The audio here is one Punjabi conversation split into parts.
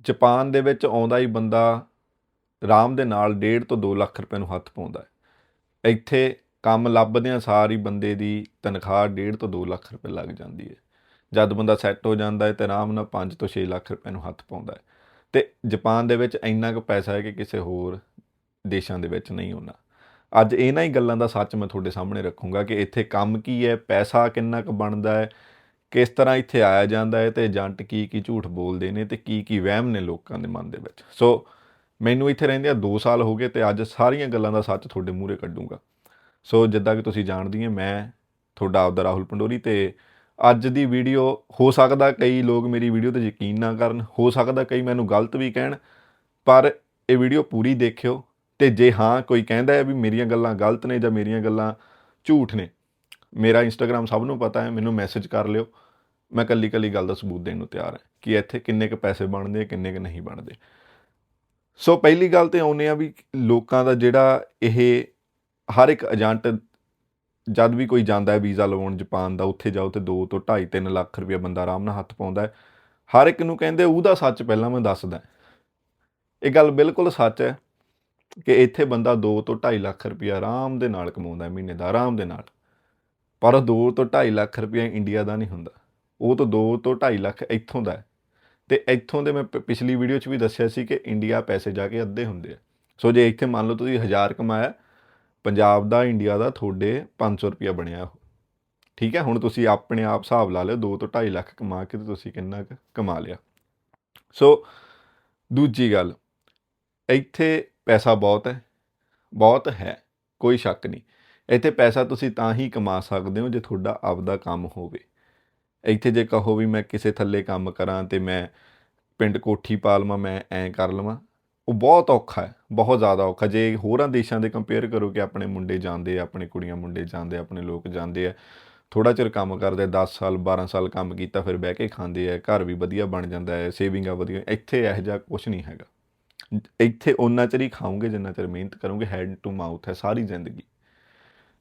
ਜਾਪਾਨ ਦੇ ਵਿੱਚ ਆਉਂਦਾ ਹੀ ਬੰਦਾ ਆਰਾਮ ਦੇ ਨਾਲ 1.5 ਤੋਂ 2 ਲੱਖ ਰੁਪਏ ਨੂੰ ਹੱਥ ਪਾਉਂਦਾ ਹੈ। ਇੱਥੇ ਕੰਮ ਲੱਭਦਿਆਂ ਸਾਰ ਹੀ ਬੰਦੇ ਦੀ ਤਨਖਾਹ 1.5 ਤੋਂ 2 ਲੱਖ ਰੁਪਏ ਲੱਗ ਜਾਂਦੀ ਹੈ। ਜਦ ਬੰਦਾ ਸੈੱਟ ਹੋ ਜਾਂਦਾ ਹੈ ਤੇ ਆਰਾਮ ਨਾਲ 5 ਤੋਂ 6 ਲੱਖ ਰੁਪਏ ਨੂੰ ਹੱਥ ਪਾਉਂਦਾ ਹੈ। ਤੇ ਜਾਪਾਨ ਦੇ ਵਿੱਚ ਇੰਨਾ ਕੁ ਪੈਸਾ ਹੈ ਕਿ ਕਿਸੇ ਹੋਰ ਦੇਸ਼ਾਂ ਦੇ ਵਿੱਚ ਨਹੀਂ ਹੁੰਦਾ ਅੱਜ ਇਹਨਾਂ ਹੀ ਗੱਲਾਂ ਦਾ ਸੱਚ ਮੈਂ ਤੁਹਾਡੇ ਸਾਹਮਣੇ ਰੱਖੂੰਗਾ ਕਿ ਇੱਥੇ ਕੰਮ ਕੀ ਹੈ, ਪੈਸਾ ਕਿੰਨਾ ਕੁ ਬਣਦਾ ਹੈ ਕਿਸ ਤਰ੍ਹਾਂ ਇੱਥੇ ਆਇਆ ਜਾਂਦਾ ਹੈ ਤੇ ਏਜੰਟ ਕੀ ਕੀ ਝੂਠ ਬੋਲਦੇ ਨੇ ਤੇ ਕੀ ਕੀ ਵਹਿਮ ਨੇ ਲੋਕਾਂ ਦੇ ਮਨ ਦੇ ਵਿੱਚ। ਸੋ ਮੈਨੂੰ ਇੱਥੇ ਰਹਿੰਦਿਆਂ 2 ਸਾਲ ਹੋ ਗਏ ਤੇ ਅੱਜ ਸਾਰੀਆਂ ਗੱਲਾਂ ਦਾ ਸੱਚ ਤੁਹਾਡੇ ਮੂਹਰੇ ਕੱਢੂੰਗਾ। ਸੋ ਜਿੱਦਾਂ ਕਿ ਤੁਸੀਂ ਜਾਣਦੀ ਹੈ ਮੈਂ ਤੁਹਾਡਾ ਆਪਦਾ ਰਾਹੁਲ ਪੰਡੋਰੀ ਤੇ ਅੱਜ ਦੀ ਵੀਡੀਓ, ਹੋ ਸਕਦਾ ਕਈ ਲੋਕ ਮੇਰੀ ਵੀਡੀਓ ਤੇ ਯਕੀਨ ਨਾ ਕਰਨ, ਹੋ ਸਕਦਾ ਕਈ ਮੈਨੂੰ ਗਲਤ ਵੀ ਕਹਿਣ, ਪਰ ਇਹ ਵੀਡੀਓ ਪੂਰੀ ਦੇਖਿਓ ਤੇ ਜੇ ਹਾਂ ਕੋਈ ਕਹਿੰਦਾ ਹੈ ਵੀ ਮੇਰੀਆਂ ਗੱਲਾਂ ਗਲਤ ਨੇ ਜਾਂ ਮੇਰੀਆਂ ਗੱਲਾਂ ਝੂਠ ਨੇ, ਮੇਰਾ ਇੰਸਟਾਗ੍ਰam ਸਭ ਨੂੰ ਪਤਾ ਹੈ, ਮੈਨੂੰ ਮੈਸੇਜ ਕਰ ਲਿਓ। ਮੈਂ ਕੱਲੀ ਕੱਲੀ ਗੱਲ ਦਾ ਸਬੂਤ ਦੇਣ ਨੂੰ ਤਿਆਰ ਹਾਂ ਕਿ ਇੱਥੇ ਕਿੰਨੇ ਕੁ ਪੈਸੇ ਬਣਦੇ, ਕਿੰਨੇ ਕੁ ਨਹੀਂ ਬਣਦੇ। ਸੋ ਪਹਿਲੀ ਗੱਲ ਤੇ ਆਉਨੇ ਆ ਵੀ ਲੋਕਾਂ ਦਾ ਜਿਹੜਾ ਇਹ ਹਰ ਇੱਕ ਏਜੰਟ ਜਦ ਵੀ ਕੋਈ ਜਾਂਦਾ ਹੈ ਵੀਜ਼ਾ ਲਵਾਉਣ ਜਾਪਾਨ ਦਾ, ਉੱਥੇ ਜਾਓ ਤੇ 2 ਤੋਂ 2.5 3 ਲੱਖ ਰੁਪਏ ਬੰਦਾ ਆਰਾਮ ਨਾਲ ਹੱਥ ਪਾਉਂਦਾ ਹੈ। ਹਰ ਇੱਕ ਨੂੰ ਕਹਿੰਦੇ, ਉਹਦਾ ਸੱਚ ਪਹਿਲਾਂ ਮੈਂ ਦੱਸਦਾ ਇਹ ਗੱਲ ਬਿਲਕੁਲ ਸੱਚ ਹੈ ਕਿ ਇੱਥੇ ਬੰਦਾ 2 ਤੋਂ 2.5 ਲੱਖ ਰੁਪਏ ਆਰਾਮ ਦੇ ਨਾਲ ਕਮਾਉਂਦਾ ਮਹੀਨੇ ਦਾ, ਆਰਾਮ ਦੇ ਨਾਲ। ਪਰ 2 ਤੋਂ 2.5 ਲੱਖ ਰੁਪਏ ਇੰਡੀਆ ਦਾ ਨਹੀਂ ਹੁੰਦਾ। ਉਹ ਤਾਂ 2 ਤੋਂ 2.5 ਲੱਖ ਇੱਥੋਂ ਦਾ ਹੈ। ਤੇ ਇੱਥੋਂ ਦੇ ਮੈਂ ਪਿਛਲੀ ਵੀਡੀਓ 'ਚ ਵੀ ਦੱਸਿਆ ਸੀ ਕਿ ਇੰਡੀਆ ਪੈਸੇ ਜਾ ਕੇ ਅੱਧੇ ਹੁੰਦੇ ਆ। ਸੋ ਜੇ ਇੱਥੇ ਮੰਨ ਲਓ ਤੁਸੀਂ 1000 ਕਮਾਇਆ, ਪੰਜਾਬ ਦਾ, ਇੰਡੀਆ ਦਾ, ਤੁਹਾਡੇ 500 ਰੁਪਿਆ ਬਣਿਆ ਉਹ। ਠੀਕ ਹੈ, ਹੁਣ ਤੁਸੀਂ ਆਪਣੇ ਆਪ ਹਿਸਾਬ ਲਾ ਲਿਓ 2 ਤੋਂ 2.5 ਲੱਖ ਕਮਾ ਕੇ ਤੇ ਤੁਸੀਂ ਕਿੰਨਾ ਕੁ ਕਮਾ ਲਿਆ। ਸੋ ਦੂਜੀ ਗੱਲ, ਇੱਥੇ ਪੈਸਾ ਬਹੁਤ ਹੈ ਬਹੁਤ ਹੈ, ਕੋਈ ਸ਼ੱਕ ਨਹੀਂ। ਇੱਥੇ ਪੈਸਾ ਤੁਸੀਂ ਤਾਂ ਹੀ ਕਮਾ ਸਕਦੇ ਹੋ ਜੇ ਤੁਹਾਡਾ ਆਪਦਾ ਕੰਮ ਹੋਵੇ। ਇੱਥੇ ਜੇ ਕਹੋ ਵੀ ਮੈਂ ਕਿਸੇ ਥੱਲੇ ਕੰਮ ਕਰਾਂ ਤੇ ਮੈਂ ਪਿੰਡ ਕੋਠੀ ਪਾ ਲਵਾਂ, ਮੈਂ ਐਂ ਕਰ ਲਵਾਂ, ਉਹ ਬਹੁਤ ਔਖਾ ਹੈ, ਬਹੁਤ ਜ਼ਿਆਦਾ ਔਖਾ। ਜੇ ਹੋਰਾਂ ਦੇਸ਼ਾਂ ਦੇ ਕੰਪੇਅਰ ਕਰੋ ਕਿ ਆਪਣੇ ਮੁੰਡੇ ਜਾਂਦੇ ਆ, ਆਪਣੇ ਕੁੜੀਆਂ ਮੁੰਡੇ ਜਾਂਦੇ ਆਪਣੇ ਲੋਕ ਜਾਂਦੇ ਆ ਥੋੜਾ ਚਿਰ ਕੰਮ ਕਰਦੇ ਆ 10 ਸਾਲ 12 ਸਾਲ ਕੰਮ ਕੀਤਾ, ਫਿਰ ਬਹਿ ਕੇ ਖਾਂਦੇ ਆ, ਘਰ ਵੀ ਵਧੀਆ ਬਣ ਜਾਂਦਾ ਹੈ ਸੇਵਿੰਗਾਂ ਵਧੀਆ, ਇੱਥੇ ਇਹੋ ਜਿਹਾ ਕੁਝ ਨਹੀਂ ਹੈਗਾ। ਇੱਥੇ ਉਹਨਾਂ ਚਿਰ ਹੀ ਖਾਓਗੇ, ਜਿੰਨਾ ਚਿਰ ਮਿਹਨਤ ਕਰੋਗੇ ਹੈਡ ਟੂ ਮਾਊਥ ਹੈ, ਸਾਰੀ ਜ਼ਿੰਦਗੀ।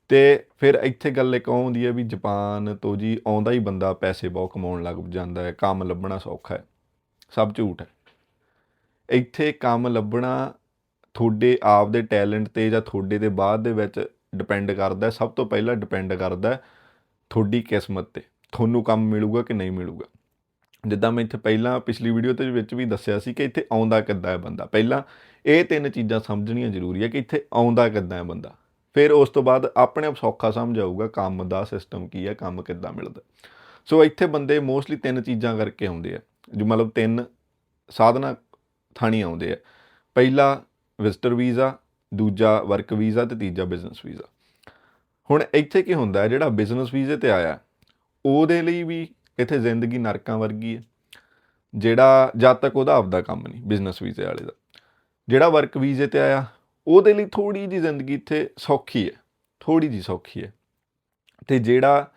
ਤੇ ਫਿਰ ਇੱਥੇ ਗੱਲ ਇੱਕ ਆਉਂਦੀ ਹੈ ਵੀ ਜਾਪਾਨ ਤੋਂ ਜੀ ਆਉਂਦਾ ਹੀ ਬੰਦਾ ਪੈਸੇ ਬਹੁਤ ਕਮਾਉਣ ਲੱਗ ਜਾਂਦਾ ਹੈ, ਕੰਮ ਲੱਭਣਾ ਸੌਖਾ ਹੈ, ਸਭ ਝੂਠ ਹੈ। ਇੱਥੇ ਕੰਮ ਲੱਭਣਾ ਤੁਹਾਡੇ ਆਪ ਦੇ ਟੈਲੈਂਟ ਤੇ ਜਾਂ ਤੁਹਾਡੇ ਦੇ ਬਾਅਦ ਦੇ ਵਿੱਚ ਡਿਪੈਂਡ ਕਰਦਾ ਸਭ ਤੋਂ ਪਹਿਲਾਂ ਡਿਪੈਂਡ ਕਰਦਾ ਤੁਹਾਡੀ ਕਿਸਮਤ ਤੇ, ਤੁਹਾਨੂੰ ਕੰਮ ਮਿਲੂਗਾ ਕਿ ਨਹੀਂ ਮਿਲੂਗਾ। ਜਿੱਦਾਂ ਮੈਂ ਇੱਥੇ ਪਹਿਲਾਂ ਪਿਛਲੀ ਵੀਡੀਓ ਦੇ ਵਿੱਚ ਵੀ ਦੱਸਿਆ ਸੀ ਕਿ ਇੱਥੇ ਆਉਂਦਾ ਕਿੱਦਾਂ ਹੈ ਬੰਦਾ। ਪਹਿਲਾਂ ਇਹ ਤਿੰਨ ਚੀਜ਼ਾਂ ਸਮਝਣੀਆਂ ਜ਼ਰੂਰੀ ਹੈ ਕਿ ਇੱਥੇ ਆਉਂਦਾ ਕਿੱਦਾਂ ਹੈ ਬੰਦਾ। ਫਿਰ ਉਸ ਤੋਂ ਬਾਅਦ ਆਪਣੇ ਆਪ ਸੌਖਾ ਸਮਝ ਆਊਗਾ ਕੰਮ ਦਾ ਸਿਸਟਮ ਕੀ ਹੈ, ਕੰਮ ਕਿੱਦਾਂ ਮਿਲਦਾ। ਸੋ ਇੱਥੇ ਬੰਦੇ ਮੋਸਟਲੀ ਤਿੰਨ ਚੀਜ਼ਾਂ ਕਰਕੇ ਆਉਂਦੇ ਆ। ਜੋ ਮਤਲਬ ਤਿੰਨ ਸਾਧਨਾ ਥਾਣੀ ਆਉਂਦੇ ਆ। ਪਹਿਲਾ ਵਿਜ਼ਟਰ ਵੀਜ਼ਾ ਦੂਜਾ ਵਰਕ ਵੀਜ਼ਾ ਤੇ ਤੀਜਾ ਬਿਜ਼ਨਸ ਵੀਜ਼ਾ ਹੁਣ ਇੱਥੇ ਕੀ ਹੁੰਦਾ ਹੈ, ਜਿਹੜਾ ਬਿਜ਼ਨਸ ਵੀਜ਼ੇ ਤੇ ਆਇਆ, ਉਹਦੇ ਲਈ ਵੀ ਇੱਥੇ ਜ਼ਿੰਦਗੀ ਨਰਕਾਂ ਵਰਗੀ ਹੈ। ਜਿਹੜਾ ਜਦ ਤੱਕ ਉਹਦਾ ਆਪਦਾ ਕੰਮ ਨਹੀਂ ਬਿਜ਼ਨਸ ਵੀਜ਼ੇ ਵਾਲੇ ਦਾ। ਜਿਹੜਾ ਵਰਕ ਵੀਜ਼ੇ ਤੇ ਆਇਆ ਉਹਦੇ ਲਈ ਥੋੜੀ ਜੀ ਜ਼ਿੰਦਗੀ ਇੱਥੇ ਸੌਖੀ ਹੈ ਥੋੜੀ ਜੀ ਸੌਖੀ ਹੈ। ਤੇ ਜਿਹੜਾ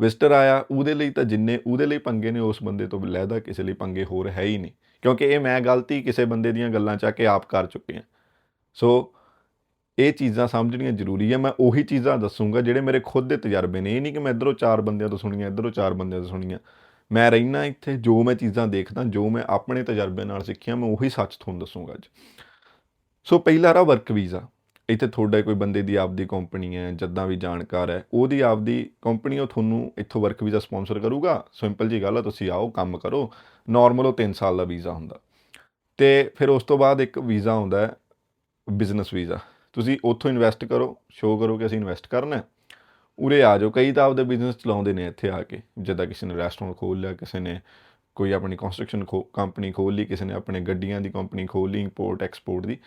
ਵਿਜ਼ਟਰ ਆਇਆ, ਉਹਦੇ ਲਈ ਤਾਂ ਜਿੰਨੇ, ਉਹਦੇ ਲਈ ਪੰਗੇ ਨੇ, ਉਸ ਬੰਦੇ ਤੋਂ ਲੈਦਾ ਕਿਸੇ ਲਈ ਪੰਗੇ ਹੋਰ ਹੈ ਹੀ ਨਹੀਂ। ਕਿਉਂਕਿ ਇਹ ਮੈਂ ਗਲਤੀ ਕਿਸੇ ਬੰਦੇ ਦੀਆਂ ਗੱਲਾਂ ਚਾ ਕੇ ਆਪ ਕਰ ਚੁੱਕੇ ਹਾਂ। ਸੋ ਇਹ ਚੀਜ਼ਾਂ ਸਮਝਣੀਆਂ ਜ਼ਰੂਰੀ ਹੈ। ਮੈਂ ਉਹੀ ਚੀਜ਼ਾਂ ਦੱਸੂਗਾ ਜਿਹੜੇ ਮੇਰੇ ਖੁਦ ਦੇ ਤਜਰਬੇ ਨੇ। ਇਹ ਨਹੀਂ ਕਿ ਮੈਂ ਇਧਰੋਂ ਚਾਰ ਬੰਦਿਆਂ ਤੋਂ ਸੁਣੀਆਂ, ਇਧਰੋਂ ਚਾਰ ਬੰਦਿਆਂ ਤੋਂ ਸੁਣੀਆਂ। ਮੈਂ ਰਹਿਣਾ ਇੱਥੇ, ਜੋ ਮੈਂ ਚੀਜ਼ਾਂ ਦੇਖਦਾ, ਜੋ ਮੈਂ ਆਪਣੇ ਤਜਰਬੇ ਨਾਲ ਸਿੱਖਿਆ, ਮੈਂ ਉਹੀ ਸੱਚ ਤੁਹਾਨੂੰ ਦੱਸੂਗਾ ਅੱਜ। ਸੋ ਪਹਿਲਾ ਰਾ ਵਰਕ ਵੀਜ਼ਾ ਇੱਥੇ ਤੁਹਾਡਾ ਕੋਈ ਬੰਦੇ ਦੀ ਆਪਦੀ ਕੰਪਨੀ ਹੈ, ਜਦਾਂ ਵੀ ਜਾਣਕਾਰ ਹੈ, ਉਹਦੀ ਆਪਦੀ ਕੰਪਨੀ ਉਹ ਤੁਹਾਨੂੰ ਇੱਥੋਂ ਵਰਕ ਵੀਜ਼ਾ ਸਪਾਂਸਰ ਕਰੂਗਾ। ਸਿੰਪਲ ਜੀ ਗੱਲ ਆ, ਤੁਸੀਂ ਆਓ, ਕੰਮ ਕਰੋ। ਨਾਰਮਲ ਉਹ 3 ਸਾਲ ਦਾ ਵੀਜ਼ਾ ਹੁੰਦਾ। ਤੇ ਫਿਰ ਉਸ ਤੋਂ ਬਾਅਦ ਇੱਕ ਵੀਜ਼ਾ ਆਉਂਦਾ ਹੈ ਬਿਜ਼ਨਸ ਵੀਜ਼ਾ ਤੁਸੀਂ ਉੱਥੋਂ ਇਨਵੈਸਟ ਕਰੋ ਸ਼ੋਅ ਕਰੋ ਕਿ ਅਸੀਂ ਇਨਵੈਸਟ ਕਰਨਾ ਹੈ। ਉਰੇ ਆ ਜਾਓ। ਕਈ ਤਾਂ ਆਪਦੇ ਬਿਜ਼ਨਸ ਚਲਾਉਂਦੇ ਨੇ ਇੱਥੇ ਆ ਕੇ। ਜਿੱਦਾਂ ਕਿਸੇ ਨੇ ਰੈਸਟੋਰੈਂਟ ਖੋਲ ਲਿਆ, ਕਿਸੇ ਨੇ ਕੋਈ ਆਪਣੀ ਕੰਸਟਰਕਸ਼ਨ ਕੰਪਨੀ ਖੋਲ ਲਈ, ਕਿਸੇ ਨੇ ਆਪਣੇ ਗੱਡੀਆਂ ਦੀ ਕੰਪਨੀ ਖੋਲ ਲਈ ਇੰਪੋਰਟ ਐਕਸਪੋਰਟ ਦੀ।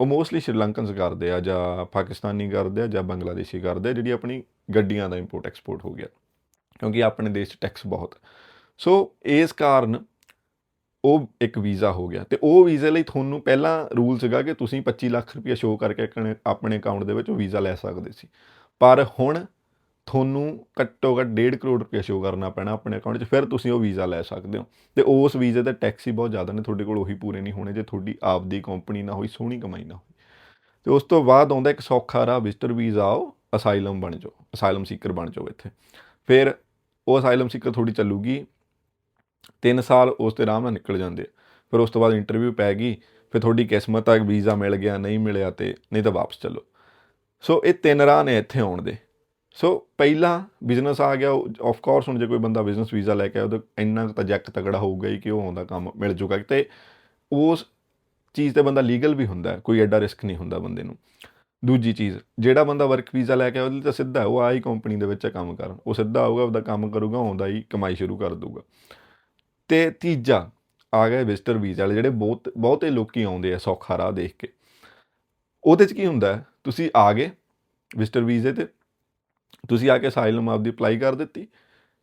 ਉਹ ਮੋਸਟਲੀ ਸ਼੍ਰੀਲੰਕਨਸ ਕਰਦੇ ਆ ਜਾਂ ਪਾਕਿਸਤਾਨੀ ਕਰਦੇ ਆ ਜਾਂ ਬੰਗਲਾਦੇਸ਼ੀ ਕਰਦੇ ਆ, ਜਿਹੜੀ ਆਪਣੀ ਗੱਡੀਆਂ ਦਾ ਇੰਪੋਰਟ ਐਕਸਪੋਰਟ ਹੋ ਗਿਆ। ਕਿਉਂਕਿ ਆਪਣੇ ਦੇਸ਼ 'ਚ ਟੈਕਸ ਬਹੁਤ। ਸੋ ਇਸ ਕਾਰਨ ਉਹ ਇੱਕ ਵੀਜ਼ਾ ਹੋ ਗਿਆ। ਤੇ ਉਹ ਵੀਜ਼ੇ ਲਈ ਤੁਹਾਨੂੰ ਪਹਿਲਾਂ ਰੂਲ ਸੀਗਾ ਕਿ ਤੁਸੀਂ 25 ਲੱਖ ਰੁਪਏ ਸ਼ੋਅ ਕਰਕੇ ਆਪਣੇ ਅਕਾਊਂਟ ਦੇ ਵਿੱਚ ਉਹ ਵੀਜ਼ਾ ਲੈ ਸਕਦੇ ਸੀ। ਪਰ ਹੁਣ ਤੁਹਾਨੂੰ ਘੱਟੋ ਘੱਟ 1.5 ਕਰੋੜ ਰੁਪਏ ਸ਼ੋਅ ਕਰਨਾ ਪੈਣਾ ਆਪਣੇ ਅਕਾਊਂਟ 'ਚ, ਫਿਰ ਤੁਸੀਂ ਉਹ ਵੀਜ਼ਾ ਲੈ ਸਕਦੇ ਹੋ। ਤੇ ਉਸ ਵੀਜ਼ੇ 'ਤੇ ਟੈਕਸ ਹੀ ਬਹੁਤ ਜ਼ਿਆਦਾ ਨੇ, ਤੁਹਾਡੇ ਕੋਲ ਉਹੀ ਪੂਰੇ ਨਹੀਂ ਹੋਣੇ, ਜੇ ਤੁਹਾਡੀ ਆਪਦੀ ਕੰਪਨੀ ਨਾ ਹੋਈ, ਸੋਹਣੀ ਕਮਾਈ ਨਾ ਹੋਈ। ਤੇ ਉਸ ਤੋਂ ਬਾਅਦ ਆਉਂਦਾ ਇੱਕ ਸੌਖਾ ਰਾਹ ਵਿਜ਼ਟਰ ਵੀਜ਼ਾ ਆਓ ਅਸਾਈਲਮ ਬਣ ਜਾਓ ਅਸਾਈਲਮ ਸੀਕਰ ਬਣ ਜਾਓ ਇੱਥੇ। ਫਿਰ ਉਹ ਅਸਾਈਲਮ ਸੀਕਰ ਥੋੜੀ ਚੱਲੂਗੀ 3 ਸਾਲ ਉਸ ਤੇ ਆਰਾਮ ਨਾਲ ਨਿਕਲ ਜਾਂਦੇ ਫਿਰ ਉਸ ਤੋਂ ਬਾਅਦ ਇੰਟਰਵਿਊ ਪੈ ਗਈ, ਫਿਰ ਤੁਹਾਡੀ ਕਿਸਮਤ ਆ ਵੀਜ਼ਾ ਮਿਲ ਗਿਆ, ਨਹੀਂ ਮਿਲਿਆ ਤੇ ਨਹੀਂ ਤਾਂ ਵਾਪਸ ਚੱਲੋ। ਸੋ ਇਹ ਤਿੰਨ ਰਾਹ ਨੇ ਇੱਥੇ ਆਉਣ ਦੇ। ਸੋ ਪਹਿਲਾ ਬਿਜ਼ਨਸ ਆ ਗਿਆ ਆਫ ਕੋਰਸ ਹੁਣ ਜੇ ਕੋਈ ਬੰਦਾ ਬਿਜ਼ਨਸ ਵੀਜ਼ਾ ਲੈ ਕੇ ਆਇਆ ਉਹਦਾ ਇੰਨਾ ਤਾਂ ਜੱਕ ਤਗੜਾ ਹੋਊਗਾ ਹੀ ਕਿ ਉਹ ਆਉਂਦਾ ਕੰਮ ਮਿਲ ਜੂਗਾ। ਤੇ ਉਸ ਚੀਜ਼ ਤੇ ਬੰਦਾ ਲੀਗਲ ਵੀ ਹੁੰਦਾ ਕੋਈ ਐਡਾ ਰਿਸਕ ਨਹੀਂ ਹੁੰਦਾ ਬੰਦੇ ਨੂੰ। ਦੂਜੀ ਚੀਜ਼ ਜਿਹੜਾ ਬੰਦਾ ਵਰਕ ਵੀਜ਼ਾ ਲੈ ਕੇ ਆਇਆ ਉਹਦੇ ਤਾਂ ਸਿੱਧਾ ਹੈ, ਉਹ ਆਈ ਕੰਪਨੀ ਦੇ ਵਿੱਚ ਹੈ ਕੰਮ ਕਰਨ। ਉਹ ਸਿੱਧਾ ਆਊਗਾ ਉਹਦਾ ਕੰਮ ਕਰੂਗਾ ਆਉਂਦਾ ਹੀ ਕਮਾਈ ਸ਼ੁਰੂ ਕਰ ਦੂਗਾ ਤੇ ਤੀਜਾ ਆ ਗਿਆ ਵਿਜ਼ਟਰ ਵੀਜ਼ਾ ਵਾਲੇ ਜਿਹੜੇ ਬਹੁਤ ਬਹੁਤੇ ਲੋਕੀ ਆਉਂਦੇ ਆ ਸੌਖਾ ਰਾਹ ਦੇਖ ਕੇ। ਉਹਦੇ 'ਚ ਕੀ ਹੁੰਦਾ ਤੁਸੀਂ ਆ ਗਏ ਵਿਜ਼ਟਰ ਵੀਜ਼ੇ ਤੇ ਤੁਸੀਂ ਆ ਕੇ ਅਸਾਈਲਮ ਆਪਦੀ ਅਪਲਾਈ ਕਰ ਦਿੱਤੀ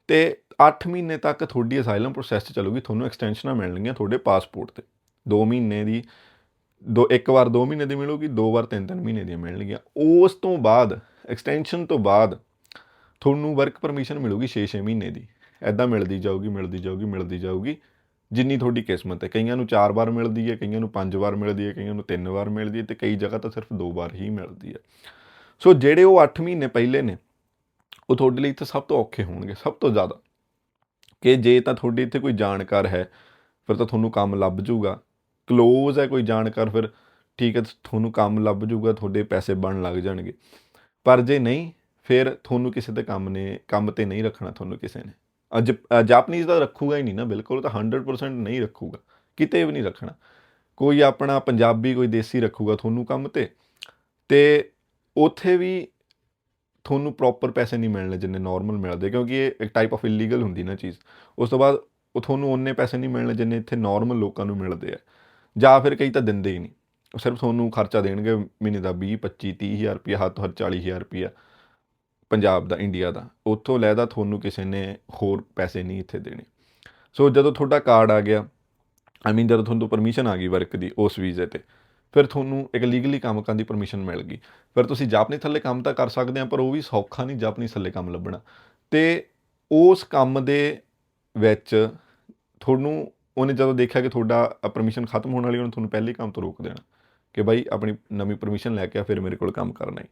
ਤੇ 8 ਮਹੀਨੇ ਤੱਕ ਤੁਹਾਡੀ ਅਸਾਈਲਮ ਪ੍ਰੋਸੈਸ ਚੱਲੂਗੀ, ਤੁਹਾਨੂੰ ਐਕਸਟੈਂਸ਼ਨਾਂ ਮਿਲਣਗੀਆਂ ਤੁਹਾਡੇ ਪਾਸਪੋਰਟ ਤੇ। 2 ਮਹੀਨੇ ਦੀ, ਦੋ, ਇੱਕ ਵਾਰ 2 ਮਹੀਨੇ ਦੀ ਮਿਲੂਗੀ, ਦੋ ਵਾਰ 3-3 ਮਹੀਨੇ ਦੀਆਂ ਮਿਲਣਗੀਆਂ। ਉਸ ਤੋਂ ਬਾਅਦ ਐਕਸਟੈਂਸ਼ਨ ਤੋਂ ਬਾਅਦ ਤੁਹਾਨੂੰ ਵਰਕ ਪਰਮਿਸ਼ਨ ਮਿਲੂਗੀ 6-6 ਮਹੀਨੇ ਦੀ। ਐਦਾਂ ਮਿਲਦੀ ਜਾਊਗੀ ਮਿਲਦੀ ਜਾਊਗੀ ਮਿਲਦੀ ਜਾਊਗੀ, ਜਿੰਨੀ ਤੁਹਾਡੀ ਕਿਸਮਤ ਹੈ। ਕਈਆਂ ਨੂੰ 4 ਵਾਰ ਮਿਲਦੀ ਹੈ, ਕਈਆਂ ਨੂੰ 5 ਵਾਰ ਮਿਲਦੀ ਹੈ, ਕਈਆਂ ਨੂੰ 3 ਵਾਰ ਮਿਲਦੀ ਹੈ ਤੇ ਕਈ ਜਗ੍ਹਾ ਤਾਂ ਸਿਰਫ 2 ਵਾਰ ਹੀ ਮਿਲਦੀ ਹੈ। ਸੋ ਜਿਹੜੇ ਉਹ 8 ਮਹੀਨੇ ਪਹਿਲੇ ਨੇ ਉਹ ਤੁਹਾਡੇ ਲਈ ਇੱਥੇ ਸਭ ਤੋਂ ਔਖੇ ਹੋਣਗੇ, ਸਭ ਤੋਂ ਜ਼ਿਆਦਾ। ਕਿ ਜੇ ਤਾਂ ਤੁਹਾਡੀ ਇੱਥੇ ਕੋਈ ਜਾਣਕਾਰ ਹੈ, ਫਿਰ ਤਾਂ ਤੁਹਾਨੂੰ ਕੰਮ ਲੱਭ ਜੂਗਾ। ਕਲੋਜ਼ ਹੈ ਕੋਈ ਜਾਣਕਾਰ, ਫਿਰ ਠੀਕ ਹੈ, ਤੁਹਾਨੂੰ ਕੰਮ ਲੱਭ ਜੂਗਾ, ਤੁਹਾਡੇ ਪੈਸੇ ਬਣਨ ਲੱਗ ਜਾਣਗੇ। ਪਰ ਜੇ ਨਹੀਂ, ਫਿਰ ਤੁਹਾਨੂੰ ਕਿਸੇ ਤੇ ਕੰਮ ਨੇ, ਕੰਮ ਤੇ ਨਹੀਂ ਰੱਖਣਾ ਤੁਹਾਨੂੰ ਕਿਸੇ ਨੇ। ਅੱਜ ਜਾਪਨੀਜ਼ ਦਾ ਰੱਖੂਗਾ ਹੀ ਨਹੀਂ ਨਾ, ਬਿਲਕੁਲ ਤਾਂ 100% ਨਹੀਂ ਰੱਖੂਗਾ। ਕਿਤੇ ਵੀ ਨਹੀਂ ਰੱਖਣਾ। ਕੋਈ ਆਪਣਾ ਪੰਜਾਬੀ, ਕੋਈ ਦੇਸੀ ਰੱਖੂਗਾ ਤੁਹਾਨੂੰ ਕੰਮ ਤੇ। ਤੇ ਉੱਥੇ ਵੀ ਤੁਹਾਨੂੰ ਪ੍ਰੋਪਰ ਪੈਸੇ ਨਹੀਂ ਮਿਲਣੇ ਜਿੰਨੇ ਨਾਰਮਲ ਮਿਲਦੇ, ਕਿਉਂਕਿ ਇਹ ਇੱਕ ਟਾਈਪ ਆਫ ਇਲੀਗਲ ਹੁੰਦੀ ਨਾ ਚੀਜ਼। ਉਸ ਤੋਂ ਬਾਅਦ ਉਹ ਤੁਹਾਨੂੰ ਉਹਨੇ ਪੈਸੇ ਨਹੀਂ ਮਿਲਣੇ ਜਿੰਨੇ ਇੱਥੇ ਨਾਰਮਲ ਲੋਕਾਂ ਨੂੰ ਮਿਲਦੇ ਆ। ਜਾਂ ਫਿਰ ਕਈ ਤਾਂ ਦਿੰਦੇ ਹੀ ਨਹੀਂ। ਉਹ ਸਿਰਫ ਤੁਹਾਨੂੰ ਖਰਚਾ ਦੇਣਗੇ ਮਹੀਨੇ ਦਾ 20 25 30000 ਰੁਪਇਆ ਹੱਥ ਹਰ 40000 ਰੁਪਇਆ ਪੰਜਾਬ ਦਾ ਇੰਡੀਆ ਦਾ। ਉੱਥੋਂ ਲੈਦਾ ਤੁਹਾਨੂੰ ਕਿਸੇ ਨੇ ਹੋਰ ਪੈਸੇ ਨਹੀਂ ਇੱਥੇ ਦੇਣੇ। ਸੋ ਜਦੋਂ ਤੁਹਾਡਾ ਕਾਰਡ ਆ ਗਿਆ ਆਈ ਮੀਨ ਜਦੋਂ ਤੁਹਾਨੂੰ ਪਰਮਿਸ਼ਨ ਆ ਗਈ ਵਰਕ ਦੀ ਉਸ ਵੀਜ਼ੇ ਤੇ ਫਿਰ ਤੁਹਾਨੂੰ ਇੱਕ ਲੀਗਲੀ ਕੰਮ ਕਰਨ ਦੀ ਪਰਮਿਸ਼ਨ ਮਿਲ ਗਈ ਫਿਰ ਤੁਸੀਂ ਜਾਪਨੀ ਥੱਲੇ ਕੰਮ ਤਾਂ ਕਰ ਸਕਦੇ ਆ, ਪਰ ਉਹ ਵੀ ਸੌਖਾ ਨਹੀਂ ਜਾਪਨੀ ਥੱਲੇ ਕੰਮ ਲੱਭਣਾ। ਤੇ ਉਸ ਕੰਮ ਦੇ ਵਿੱਚ ਤੁਹਾਨੂੰ ਉਹਨੇ ਜਦੋਂ ਦੇਖਿਆ ਕਿ ਤੁਹਾਡਾ ਪਰਮਿਸ਼ਨ ਖਤਮ ਹੋਣ ਵਾਲੀ, ਉਹਨੇ ਤੁਹਾਨੂੰ ਪਹਿਲੇ ਕੰਮ ਤੋਂ ਰੋਕ ਦੇਣਾ ਕਿ ਬਾਈ ਆਪਣੀ ਨਵੀਂ ਪਰਮਿਸ਼ਨ ਲੈ ਕੇ ਆ, ਫਿਰ ਮੇਰੇ ਕੋਲ ਕੰਮ ਕਰਨਾ ਹੈ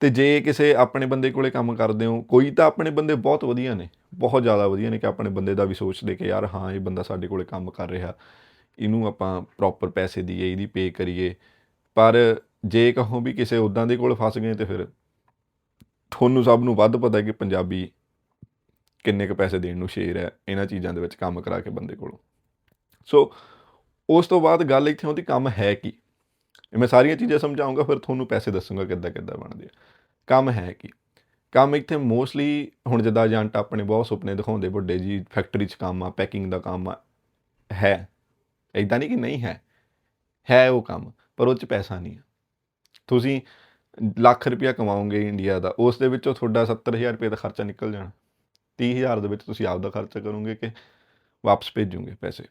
ਤੇ ਜੇ ਕਿਸੇ ਆਪਣੇ ਬੰਦੇ ਕੋਲੇ ਕੰਮ ਕਰਦੇ ਹੋ, ਕੋਈ ਤਾਂ ਆਪਣੇ ਬੰਦੇ ਬਹੁਤ ਵਧੀਆ ਨੇ, ਬਹੁਤ ਜ਼ਿਆਦਾ ਵਧੀਆ ਨੇ ਕਿ ਆਪਣੇ ਬੰਦੇ ਦਾ ਵੀ ਸੋਚਦੇ ਕਿ ਯਾਰ ਹਾਂ, ਇਹ ਬੰਦਾ ਸਾਡੇ ਕੋਲੇ ਕੰਮ ਕਰ ਰਿਹਾ। ਇਹਨੂੰ ਆਪਾਂ ਪ੍ਰੋਪਰ ਪੈਸੇ ਦਈਏ ਇਹਦੀ ਪੇ ਕਰੀਏ। ਪਰ ਜੇ ਕਹੋ ਵੀ ਕਿਸੇ ਉਦਾਂ ਦੇ ਕੋਲ ਫਸ ਗਏ ਤੇ ਫਿਰ ਤੁਹਾਨੂੰ ਸਭ ਨੂੰ ਵੱਧ ਪਤਾ ਕਿ ਪੰਜਾਬੀ ਕਿੰਨੇ ਕ ਪੈਸੇ ਦੇਣ ਨੂੰ ਸ਼ੇਰ ਹੈ ਇਹਨਾਂ ਚੀਜ਼ਾਂ ਦੇ ਵਿੱਚ ਕੰਮ ਕਰਾ ਕੇ ਬੰਦੇ ਕੋਲੋਂ। ਸੋ ਉਸ ਤੋਂ ਬਾਅਦ ਗੱਲ ਇੱਥੇ ਆਉਂਦੀ ਕੰਮ ਹੈ ਕੀ? ਮੈਂ ਸਾਰੀਆਂ ਚੀਜ਼ਾਂ ਸਮਝਾਉਂਗਾ, ਫਿਰ ਤੁਹਾਨੂੰ ਪੈਸੇ ਦੱਸੂਗਾ ਕਿੱਦਾਂ ਕਿੱਦਾਂ ਬਣਦੇ ਆ। ਕੰਮ ਹੈ ਕੀ? ਕੰਮ ਇੱਥੇ ਮੋਸਟਲੀ ਹੁਣ ਜਿੱਦਾਂ ਏਜੰਟ ਆਪਣੇ ਬਹੁਤ ਸੁਪਨੇ ਦਿਖਾਉਂਦੇ, ਵੱਡੇ ਜੀ ਫੈਕਟਰੀ 'ਚ ਕੰਮ ਆ ਪੈਕਿੰਗ ਦਾ ਕੰਮ ਆ, ਹੈ। ਇਦਾਂ ਨਹੀਂ ਕਿ ਨਹੀਂ ਹੈ ਹੈ ਉਹ ਕੰਮ, ਪਰ ਉਹ 'ਚ ਪੈਸਾ ਨਹੀਂ ਤੁਸੀਂ ਲੱਖ ਰੁਪਇਆ ਕਮਾਓਗੇ ਇੰਡੀਆ ਦਾ, ਉਸ ਦੇ ਵਿੱਚੋਂ ਤੁਹਾਡਾ 70000 ਰੁਪਏ ਦਾ ਖਰਚਾ ਨਿਕਲ ਜਾਣਾ। 30000 ਦੇ ਵਿੱਚ ਤੁਸੀਂ ਆਪ ਦਾ ਖਰਚਾ ਕਰੋਗੇ ਕਿ ਵਾਪਸ ਭੇਜੋਗੇ ਪੈਸੇ।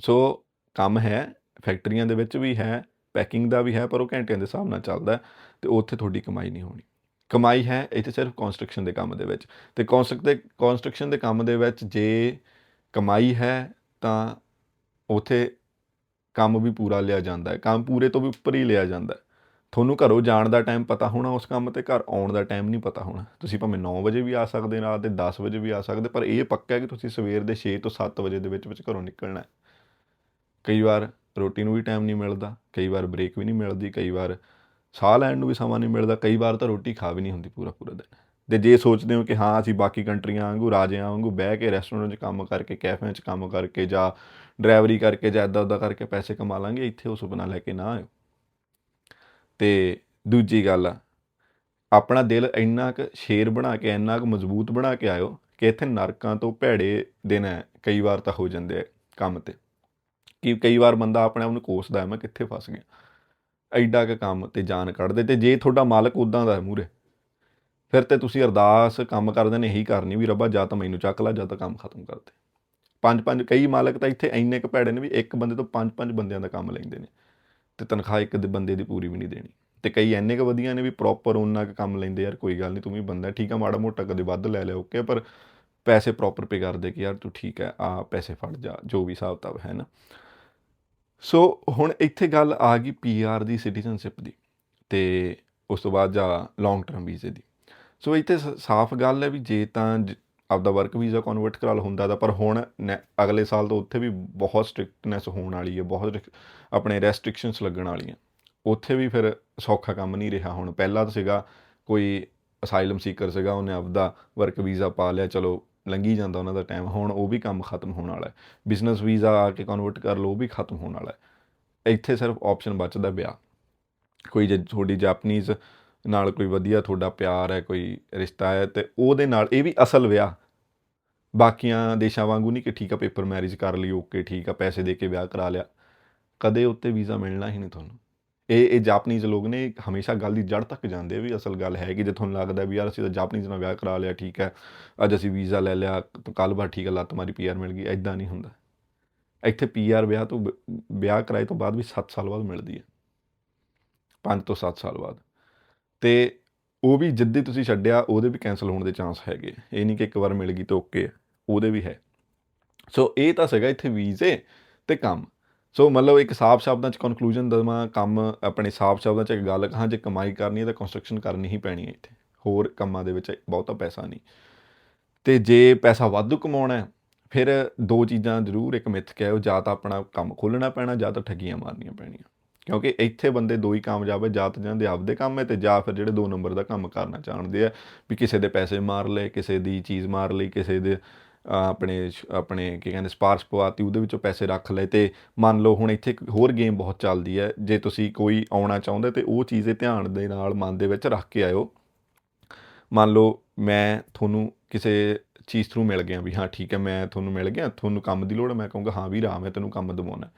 ਸੋ ਕੰਮ ਹੈ, ਫੈਕਟਰੀਆਂ ਦੇ ਵਿੱਚ ਵੀ ਹੈ, ਪੈਕਿੰਗ ਦਾ ਵੀ ਹੈ, ਪਰ ਉਹ ਘੰਟਿਆਂ ਦੇ ਹਿਸਾਬ ਨਾਲ ਚੱਲਦਾ ਹੈ ਤੇ ਉੱਥੇ ਤੁਹਾਡੀ ਕਮਾਈ ਨਹੀਂ ਹੋਣੀ। ਕਮਾਈ ਹੈ ਇੱਥੇ ਸਿਰਫ ਕੰਸਟਰਕਸ਼ਨ ਦੇ ਕੰਮ ਦੇ ਵਿੱਚ ਤੇ ਕੰਸਟਰਕ ਦੇ ਕੰਸਟਰਕਸ਼ਨ ਦੇ ਕੰਮ ਦੇ ਵਿੱਚ ਜੇ ਕਮਾਈ ਹੈ ਤਾਂ ਉੱਥੇ ਕੰਮ ਵੀ ਪੂਰਾ ਲਿਆ ਜਾਂਦਾ ਹੈ, ਕੰਮ ਪੂਰੇ ਤੋਂ ਵੀ ਉੱਪਰ ਹੀ ਲਿਆ ਜਾਂਦਾ ਹੈ। ਤੁਹਾਨੂੰ ਘਰੋਂ ਜਾਣ ਦਾ ਟਾਈਮ ਪਤਾ ਹੋਣਾ ਉਸ ਕੰਮ ਤੇ, ਘਰ ਆਉਣ ਦਾ ਟਾਈਮ ਨਹੀਂ ਪਤਾ ਹੋਣਾ। ਤੁਸੀਂ ਭਾਵੇਂ 9 ਵਜੇ ਵੀ ਆ ਸਕਦੇ, ਰਾਤ ਦੇ 10 ਵਜੇ ਵੀ ਆ ਸਕਦੇ, ਪਰ ਇਹ ਪੱਕਾ ਹੈ ਕਿ ਤੁਸੀਂ ਸਵੇਰ ਦੇ 6 ਤੋਂ 7 ਵਜੇ ਦੇ ਵਿੱਚ ਵਿੱਚ ਘਰੋਂ ਨਿਕਲਣਾ ਹੈ। ਕਈ ਵਾਰ ਰੋਟੀ ਨੂੰ ਵੀ ਟਾਈਮ ਨਹੀਂ ਮਿਲਦਾ, ਕਈ ਵਾਰ ਬ੍ਰੇਕ ਵੀ ਨਹੀਂ ਮਿਲਦੀ, ਕਈ ਵਾਰ ਸਾਹ ਲੈਣ ਨੂੰ ਵੀ ਸਮਾਂ ਨਹੀਂ ਮਿਲਦਾ, ਕਈ ਵਾਰ ਤਾਂ ਰੋਟੀ ਖਾ ਵੀ ਨਹੀਂ ਹੁੰਦੀ ਪੂਰਾ ਪੂਰਾ ਦਿਨ। ਤੇ ਜੇ ਸੋਚਦੇ ਹੋ ਕਿ ਹਾਂ, ਅਸੀਂ ਬਾਕੀ ਕੰਟਰੀਆਂ ਵਾਂਗੂ, ਰਾਜਿਆਂ ਵਾਂਗੂ ਬਹਿ ਕੇ ਰੈਸਟੋਰੈਂਟ 'ਚ ਕੰਮ ਕਰਕੇ ਕੈਫਿਆਂ 'ਚ ਕੰਮ ਕਰਕੇ ਜਾਂ ਡਰਾਈਵਰੀ ਕਰਕੇ ਜਾਂ ਇੱਦਾਂ ਉੱਦਾਂ ਕਰਕੇ ਪੈਸੇ ਕਮਾ ਲਾਂਗੇ, ਇੱਥੇ ਉਹ ਸੁਪਨਾ ਲੈ ਕੇ ਨਾ ਆਇਓ। ਤੇ ਦੂਜੀ ਗੱਲ ਆ, ਆਪਣਾ ਦਿਲ ਇੰਨਾ ਕੁ ਸ਼ੇਰ ਬਣਾ ਕੇ, ਇੰਨਾ ਕੁ ਮਜ਼ਬੂਤ ਬਣਾ ਕੇ ਆਇਓ ਕਿ ਇੱਥੇ ਨਰਕਾਂ ਤੋਂ ਭੈੜੇ ਦਿਨ ਹੈ ਕਈ ਵਾਰ ਤਾਂ ਹੋ ਜਾਂਦੇ ਆ ਕੰਮ ਤੇ। ਕਿ ਕਈ ਵਾਰ ਬੰਦਾ ਆਪਣੇ ਆਪ ਨੂੰ ਕੋਸਦਾ ਹੈ, ਮੈਂ ਕਿੱਥੇ ਫਸ ਗਿਆ। ਐਡਾ ਕੁ ਕੰਮ ਤੇ ਜਾਨ ਕੱਢਦੇ ਤੇ ਜੇ ਤੁਹਾਡਾ ਮਾਲਕ ਉਦਾਂ ਦਾ ਹੈ ਮੂਰੇ ਫਿਰ ਤੇ ਤੁਸੀਂ ਅਰਦਾਸ ਕੰਮ ਕਰਦੇ ਨੇ, ਇਹੀ ਕਰਨੀ ਵੀ ਰੱਬਾ, ਜਾਂ ਤਾਂ ਮੈਨੂੰ ਚੱਕ ਲੈ, ਜਾਂ ਤਾਂ ਕੰਮ ਖਤਮ ਕਰ ਦੇ। ਪੰਜ ਪੰਜ ਕਈ ਮਾਲਕ ਤਾਂ ਇੱਥੇ ਇੰਨੇ ਕੁ ਭੈੜੇ ਨੇ ਵੀ ਇੱਕ ਬੰਦੇ ਤੋਂ ਪੰਜ ਪੰਜ ਬੰਦਿਆਂ ਦਾ ਕੰਮ ਲੈਂਦੇ ਨੇ ਤੇ ਤਨਖਾਹ ਇੱਕ ਦੇ ਬੰਦੇ ਦੀ ਪੂਰੀ ਵੀ ਨਹੀਂ ਦੇਣੀ। ਤੇ ਕਈ ਇੰਨੇ ਕੁ ਵਧੀਆ ਨੇ ਵੀ ਪ੍ਰੋਪਰ ਉਹਨਾਂ ਕੁ ਕੰਮ ਲੈਂਦੇ, ਯਾਰ ਕੋਈ ਗੱਲ ਨਹੀਂ, ਤੂੰ ਵੀ ਬੰਦਾ ਠੀਕ ਆ ਮਾੜਾ ਮੋਟਾ ਕਦੇ ਵੱਧ ਲੈ ਲਿਆ ਓਕੇ ਪਰ ਪੈਸੇ ਪ੍ਰੋਪਰ ਪੇ ਕਰਦੇ ਕਿ, ਯਾਰ ਤੂੰ ਠੀਕ ਹੈ, ਆ ਪੈਸੇ ਫੜ ਜਾ, ਜੋ ਵੀ ਹਿਸਾਬ ਕਿਤਾਬ ਹੈ ਨਾ। ਸੋ ਹੁਣ ਇੱਥੇ ਗੱਲ ਆ ਗਈ ਪੀਆਰ ਦੀ ਸਿਟੀਜ਼ਨਸ਼ਿਪ ਦੀ ਤੇ ਉਸ ਤੋਂ ਬਾਅਦ ਜਾ ਲੌਂਗ ਟਰਮ ਵੀਜ਼ੇ ਦੀ। ਸੋ ਇੱਥੇ ਸ- ਸਾਫ਼ ਗੱਲ ਹੈ ਵੀ ਜੇ ਤਾਂ ਜ- ਆਪਦਾ ਵਰਕ ਵੀਜ਼ਾ ਕਨਵਰਟ ਕਰਾ ਲਓ ਹੁੰਦਾ ਤਾਂ, ਪਰ ਹੁਣ ਨੈ- ਅਗਲੇ ਸਾਲ ਤੋਂ ਉੱਥੇ ਵੀ ਬਹੁਤ ਸਟ੍ਰਿਕਟਨੈਸ ਹੋਣ ਵਾਲੀ ਹੈ, ਬਹੁਤ ਰਿਕ- ਆਪਣੇ ਰੈਸਟ੍ਰਿਕਸ਼ਨਸ ਲੱਗਣ ਵਾਲੀਆਂ। ਉੱਥੇ ਵੀ ਫਿਰ ਸੌਖਾ ਕੰਮ ਨਹੀਂ ਰਿਹਾ ਹੁਣ। ਪਹਿਲਾਂ ਤਾਂ ਸੀਗਾ ਕੋਈ ਅਸਾਈਲਮ ਸੀਕਰ ਸੀਗਾ, ਉਹਨੇ ਆਪਦਾ ਵਰਕ ਵੀਜ਼ਾ ਪਾ ਲਿਆ, ਚਲੋ ਲੰਘੀ ਜਾਂਦਾ ਉਹਨਾਂ ਦਾ ਟਾਈਮ ਹੁਣ ਉਹ ਵੀ ਕੰਮ ਖਤਮ ਹੋਣ ਵਾਲਾ ਹੈ। ਬਿਜ਼ਨਸ ਵੀਜ਼ਾ ਆ ਕੇ ਕਨਵਰਟ ਕਰ ਲਓ, ਉਹ ਵੀ ਖਤਮ ਹੋਣ ਵਾਲਾ ਹੈ। ਇੱਥੇ ਸਿਰਫ ਆਪਸ਼ਨ ਬਚਦਾ ਵਿਆਹ ਕੋਈ ਜੇ, ਤੁਹਾਡੀ ਜਾਪਨੀਜ਼ ਨਾਲ ਕੋਈ ਵਧੀਆ ਤੁਹਾਡਾ ਪਿਆਰ ਹੈ, ਕੋਈ ਰਿਸ਼ਤਾ ਹੈ ਤੇ ਉਹਦੇ ਨਾਲ ਇਹ ਵੀ ਅਸਲ ਵਿਆਹ। ਬਾਕੀਆਂ ਦੇਸ਼ਾਂ ਵਾਂਗੂ ਨਹੀਂ ਕਿ ਠੀਕ ਆ ਪੇਪਰ ਮੈਰਿਜ ਕਰ ਲਈ ਓਕੇ ਠੀਕ ਆ, ਪੈਸੇ ਦੇ ਕੇ ਵਿਆਹ ਕਰਾ ਲਿਆ। ਕਦੇ ਉੱਤੇ ਵੀਜ਼ਾ ਮਿਲਣਾ ਹੀ ਨਹੀਂ ਤੁਹਾਨੂੰ। ਇਹ ਇਹ ਜਾਪਨੀਜ਼ ਲੋਕ ਨੇ ਹਮੇਸ਼ਾ ਗੱਲ ਦੀ ਜੜ ਤੱਕ ਜਾਂਦੇ ਵੀ ਅਸਲ ਗੱਲ ਹੈ ਕਿ ਜੇ ਤੁਹਾਨੂੰ ਲੱਗਦਾ ਵੀ ਯਾਰ ਅਸੀਂ ਤਾਂ ਜਾਪਨੀਜ਼ ਨਾਲ ਵਿਆਹ ਕਰਾ ਲਿਆ, ਠੀਕ ਹੈ, ਅੱਜ ਅਸੀਂ ਵੀਜ਼ਾ ਲੈ ਲਿਆ ਕੱਲ ਬਾਅਦ ਠੀਕ ਹੈ ਲੱਤ ਮਾਰੀ ਪੀਆਰ ਮਿਲ ਗਈ ਐਦਾਂ ਨਹੀਂ ਹੁੰਦਾ। ਇੱਥੇ ਪੀਆਰ ਵਿਆਹ ਤੋਂ ਬ- ਵਿਆਹ ਕਰਾਏ ਤੋਂ ਬਾਅਦ ਵੀ 7 ਸਾਲ ਬਾਅਦ ਮਿਲਦੀ ਹੈ। 5 ਤੋਂ 7 ਸਾਲ ਬਾਅਦ। ਤੇ ਉਹ ਵੀ ਜਿੱਦੀ ਤੁਸੀਂ ਛੱਡਿਆ, ਉਹਦੇ ਵੀ ਕੈਨਸਲ ਹੋਣ ਦੇ ਚਾਂਸ ਹੈਗੇ। ਇਹ ਨਹੀਂ ਕਿ ਇੱਕ ਵਾਰ ਮਿਲ ਗਈ ਤਾਂ ਓਕੇ ਉਹਦੇ ਵੀ ਹੈ। ਸੋ ਇਹ ਤਾਂ ਸੀਗਾ ਇੱਥੇ ਵੀਜ਼ੇ ਤੇ ਕੰਮ। ਸੋ ਮਤਲਬ ਇੱਕ ਸਾਫ਼ ਸ਼ਬਦਾਂ ਚ ਕਨਕਲੂਜਨ ਦਵਾਂ, ਕੰਮ ਆਪਣੇ ਸਾਫ਼ ਸ਼ਬਦਾਂ ਚ ਇੱਕ ਗੱਲ ਕਹਾਂ, ਜੇ ਕਮਾਈ ਕਰਨੀ ਹੈ ਤਾਂ ਕੰਸਟਰਕਸ਼ਨ ਕਰਨੀ ਹੀ ਪੈਣੀ ਹੈ ਇੱਥੇ। ਹੋਰ ਕੰਮਾਂ ਦੇ ਵਿੱਚ ਬਹੁਤਾ ਪੈਸਾ ਨਹੀਂ। ਤੇ ਜੇ ਪੈਸਾ ਵਾਧੂ ਕਮਾਉਣਾ ਹੈ, ਫਿਰ ਦੋ ਚੀਜ਼ਾਂ ਜ਼ਰੂਰ ਇੱਕ ਮਿੱਥ ਕੇ ਆਇਓ ਜਾਂ ਤਾਂ ਆਪਣਾ ਕੰਮ ਖੋਲ੍ਹਣਾ ਪੈਣਾ, ਜਾਂ ਤਾਂ ਠੱਗੀਆਂ ਮਾਰਨੀਆਂ ਪੈਣੀਆਂ। ਕਿਉਂਕਿ ਇੱਥੇ ਬੰਦੇ ਦੋ ਹੀ ਕਾਮਯਾਬ ਹੈ, ਜਾਂ ਤਾਂ ਜਿਹਨਾਂ ਦੇ ਆਪਦੇ ਕੰਮ ਹੈ ਤੇ ਜਾਂ ਫਿਰ ਜਿਹੜੇ ਦੋ ਨੰਬਰ ਦਾ ਕੰਮ ਕਰਨਾ ਚਾਹੁੰਦੇ ਆ, ਵੀ ਕਿਸੇ ਦੇ ਪੈਸੇ ਮਾਰ ਲਏ, ਕਿਸੇ ਦੀ ਚੀਜ਼ ਮਾਰ ਲਈ, ਕਿਸੇ ਦੇ ਆਪਣੇ ਆਪਣੇ ਕੀ ਕਹਿੰਦੇ ਸਪਾਰਸ਼ ਪਵਾਤੀ, ਉਹਦੇ ਵਿੱਚੋਂ ਪੈਸੇ ਰੱਖ ਲਏ ਤੇ ਮੰਨ ਲਓ ਹੁਣ ਇੱਥੇ ਇੱਕ ਹੋਰ ਗੇਮ ਬਹੁਤ ਚੱਲਦੀ ਹੈ, ਜੇ ਤੁਸੀਂ ਕੋਈ ਆਉਣਾ ਚਾਹੁੰਦੇ ਤੇ ਉਹ ਚੀਜ਼ੇ ਧਿਆਨ ਦੇ ਨਾਲ ਮਨ ਦੇ ਵਿੱਚ ਰੱਖ ਕੇ ਆਇਓ। ਮੰਨ ਲਓ ਮੈਂ ਤੁਹਾਨੂੰ ਕਿਸੇ ਚੀਜ਼ ਥਰੂ ਮਿਲ ਗਿਆ ਵੀ ਹਾਂ, ਠੀਕ ਹੈ, ਮੈਂ ਤੁਹਾਨੂੰ ਮਿਲ ਗਿਆ, ਤੁਹਾਨੂੰ ਕੰਮ ਦੀ ਲੋੜ ਹੈ, ਮੈਂ ਕਹੂੰਗਾ ਹਾਂ ਵੀ ਰਾਮ ਹੈ, ਤੈਨੂੰ ਕੰਮ ਦਿਵਾਉਣਾ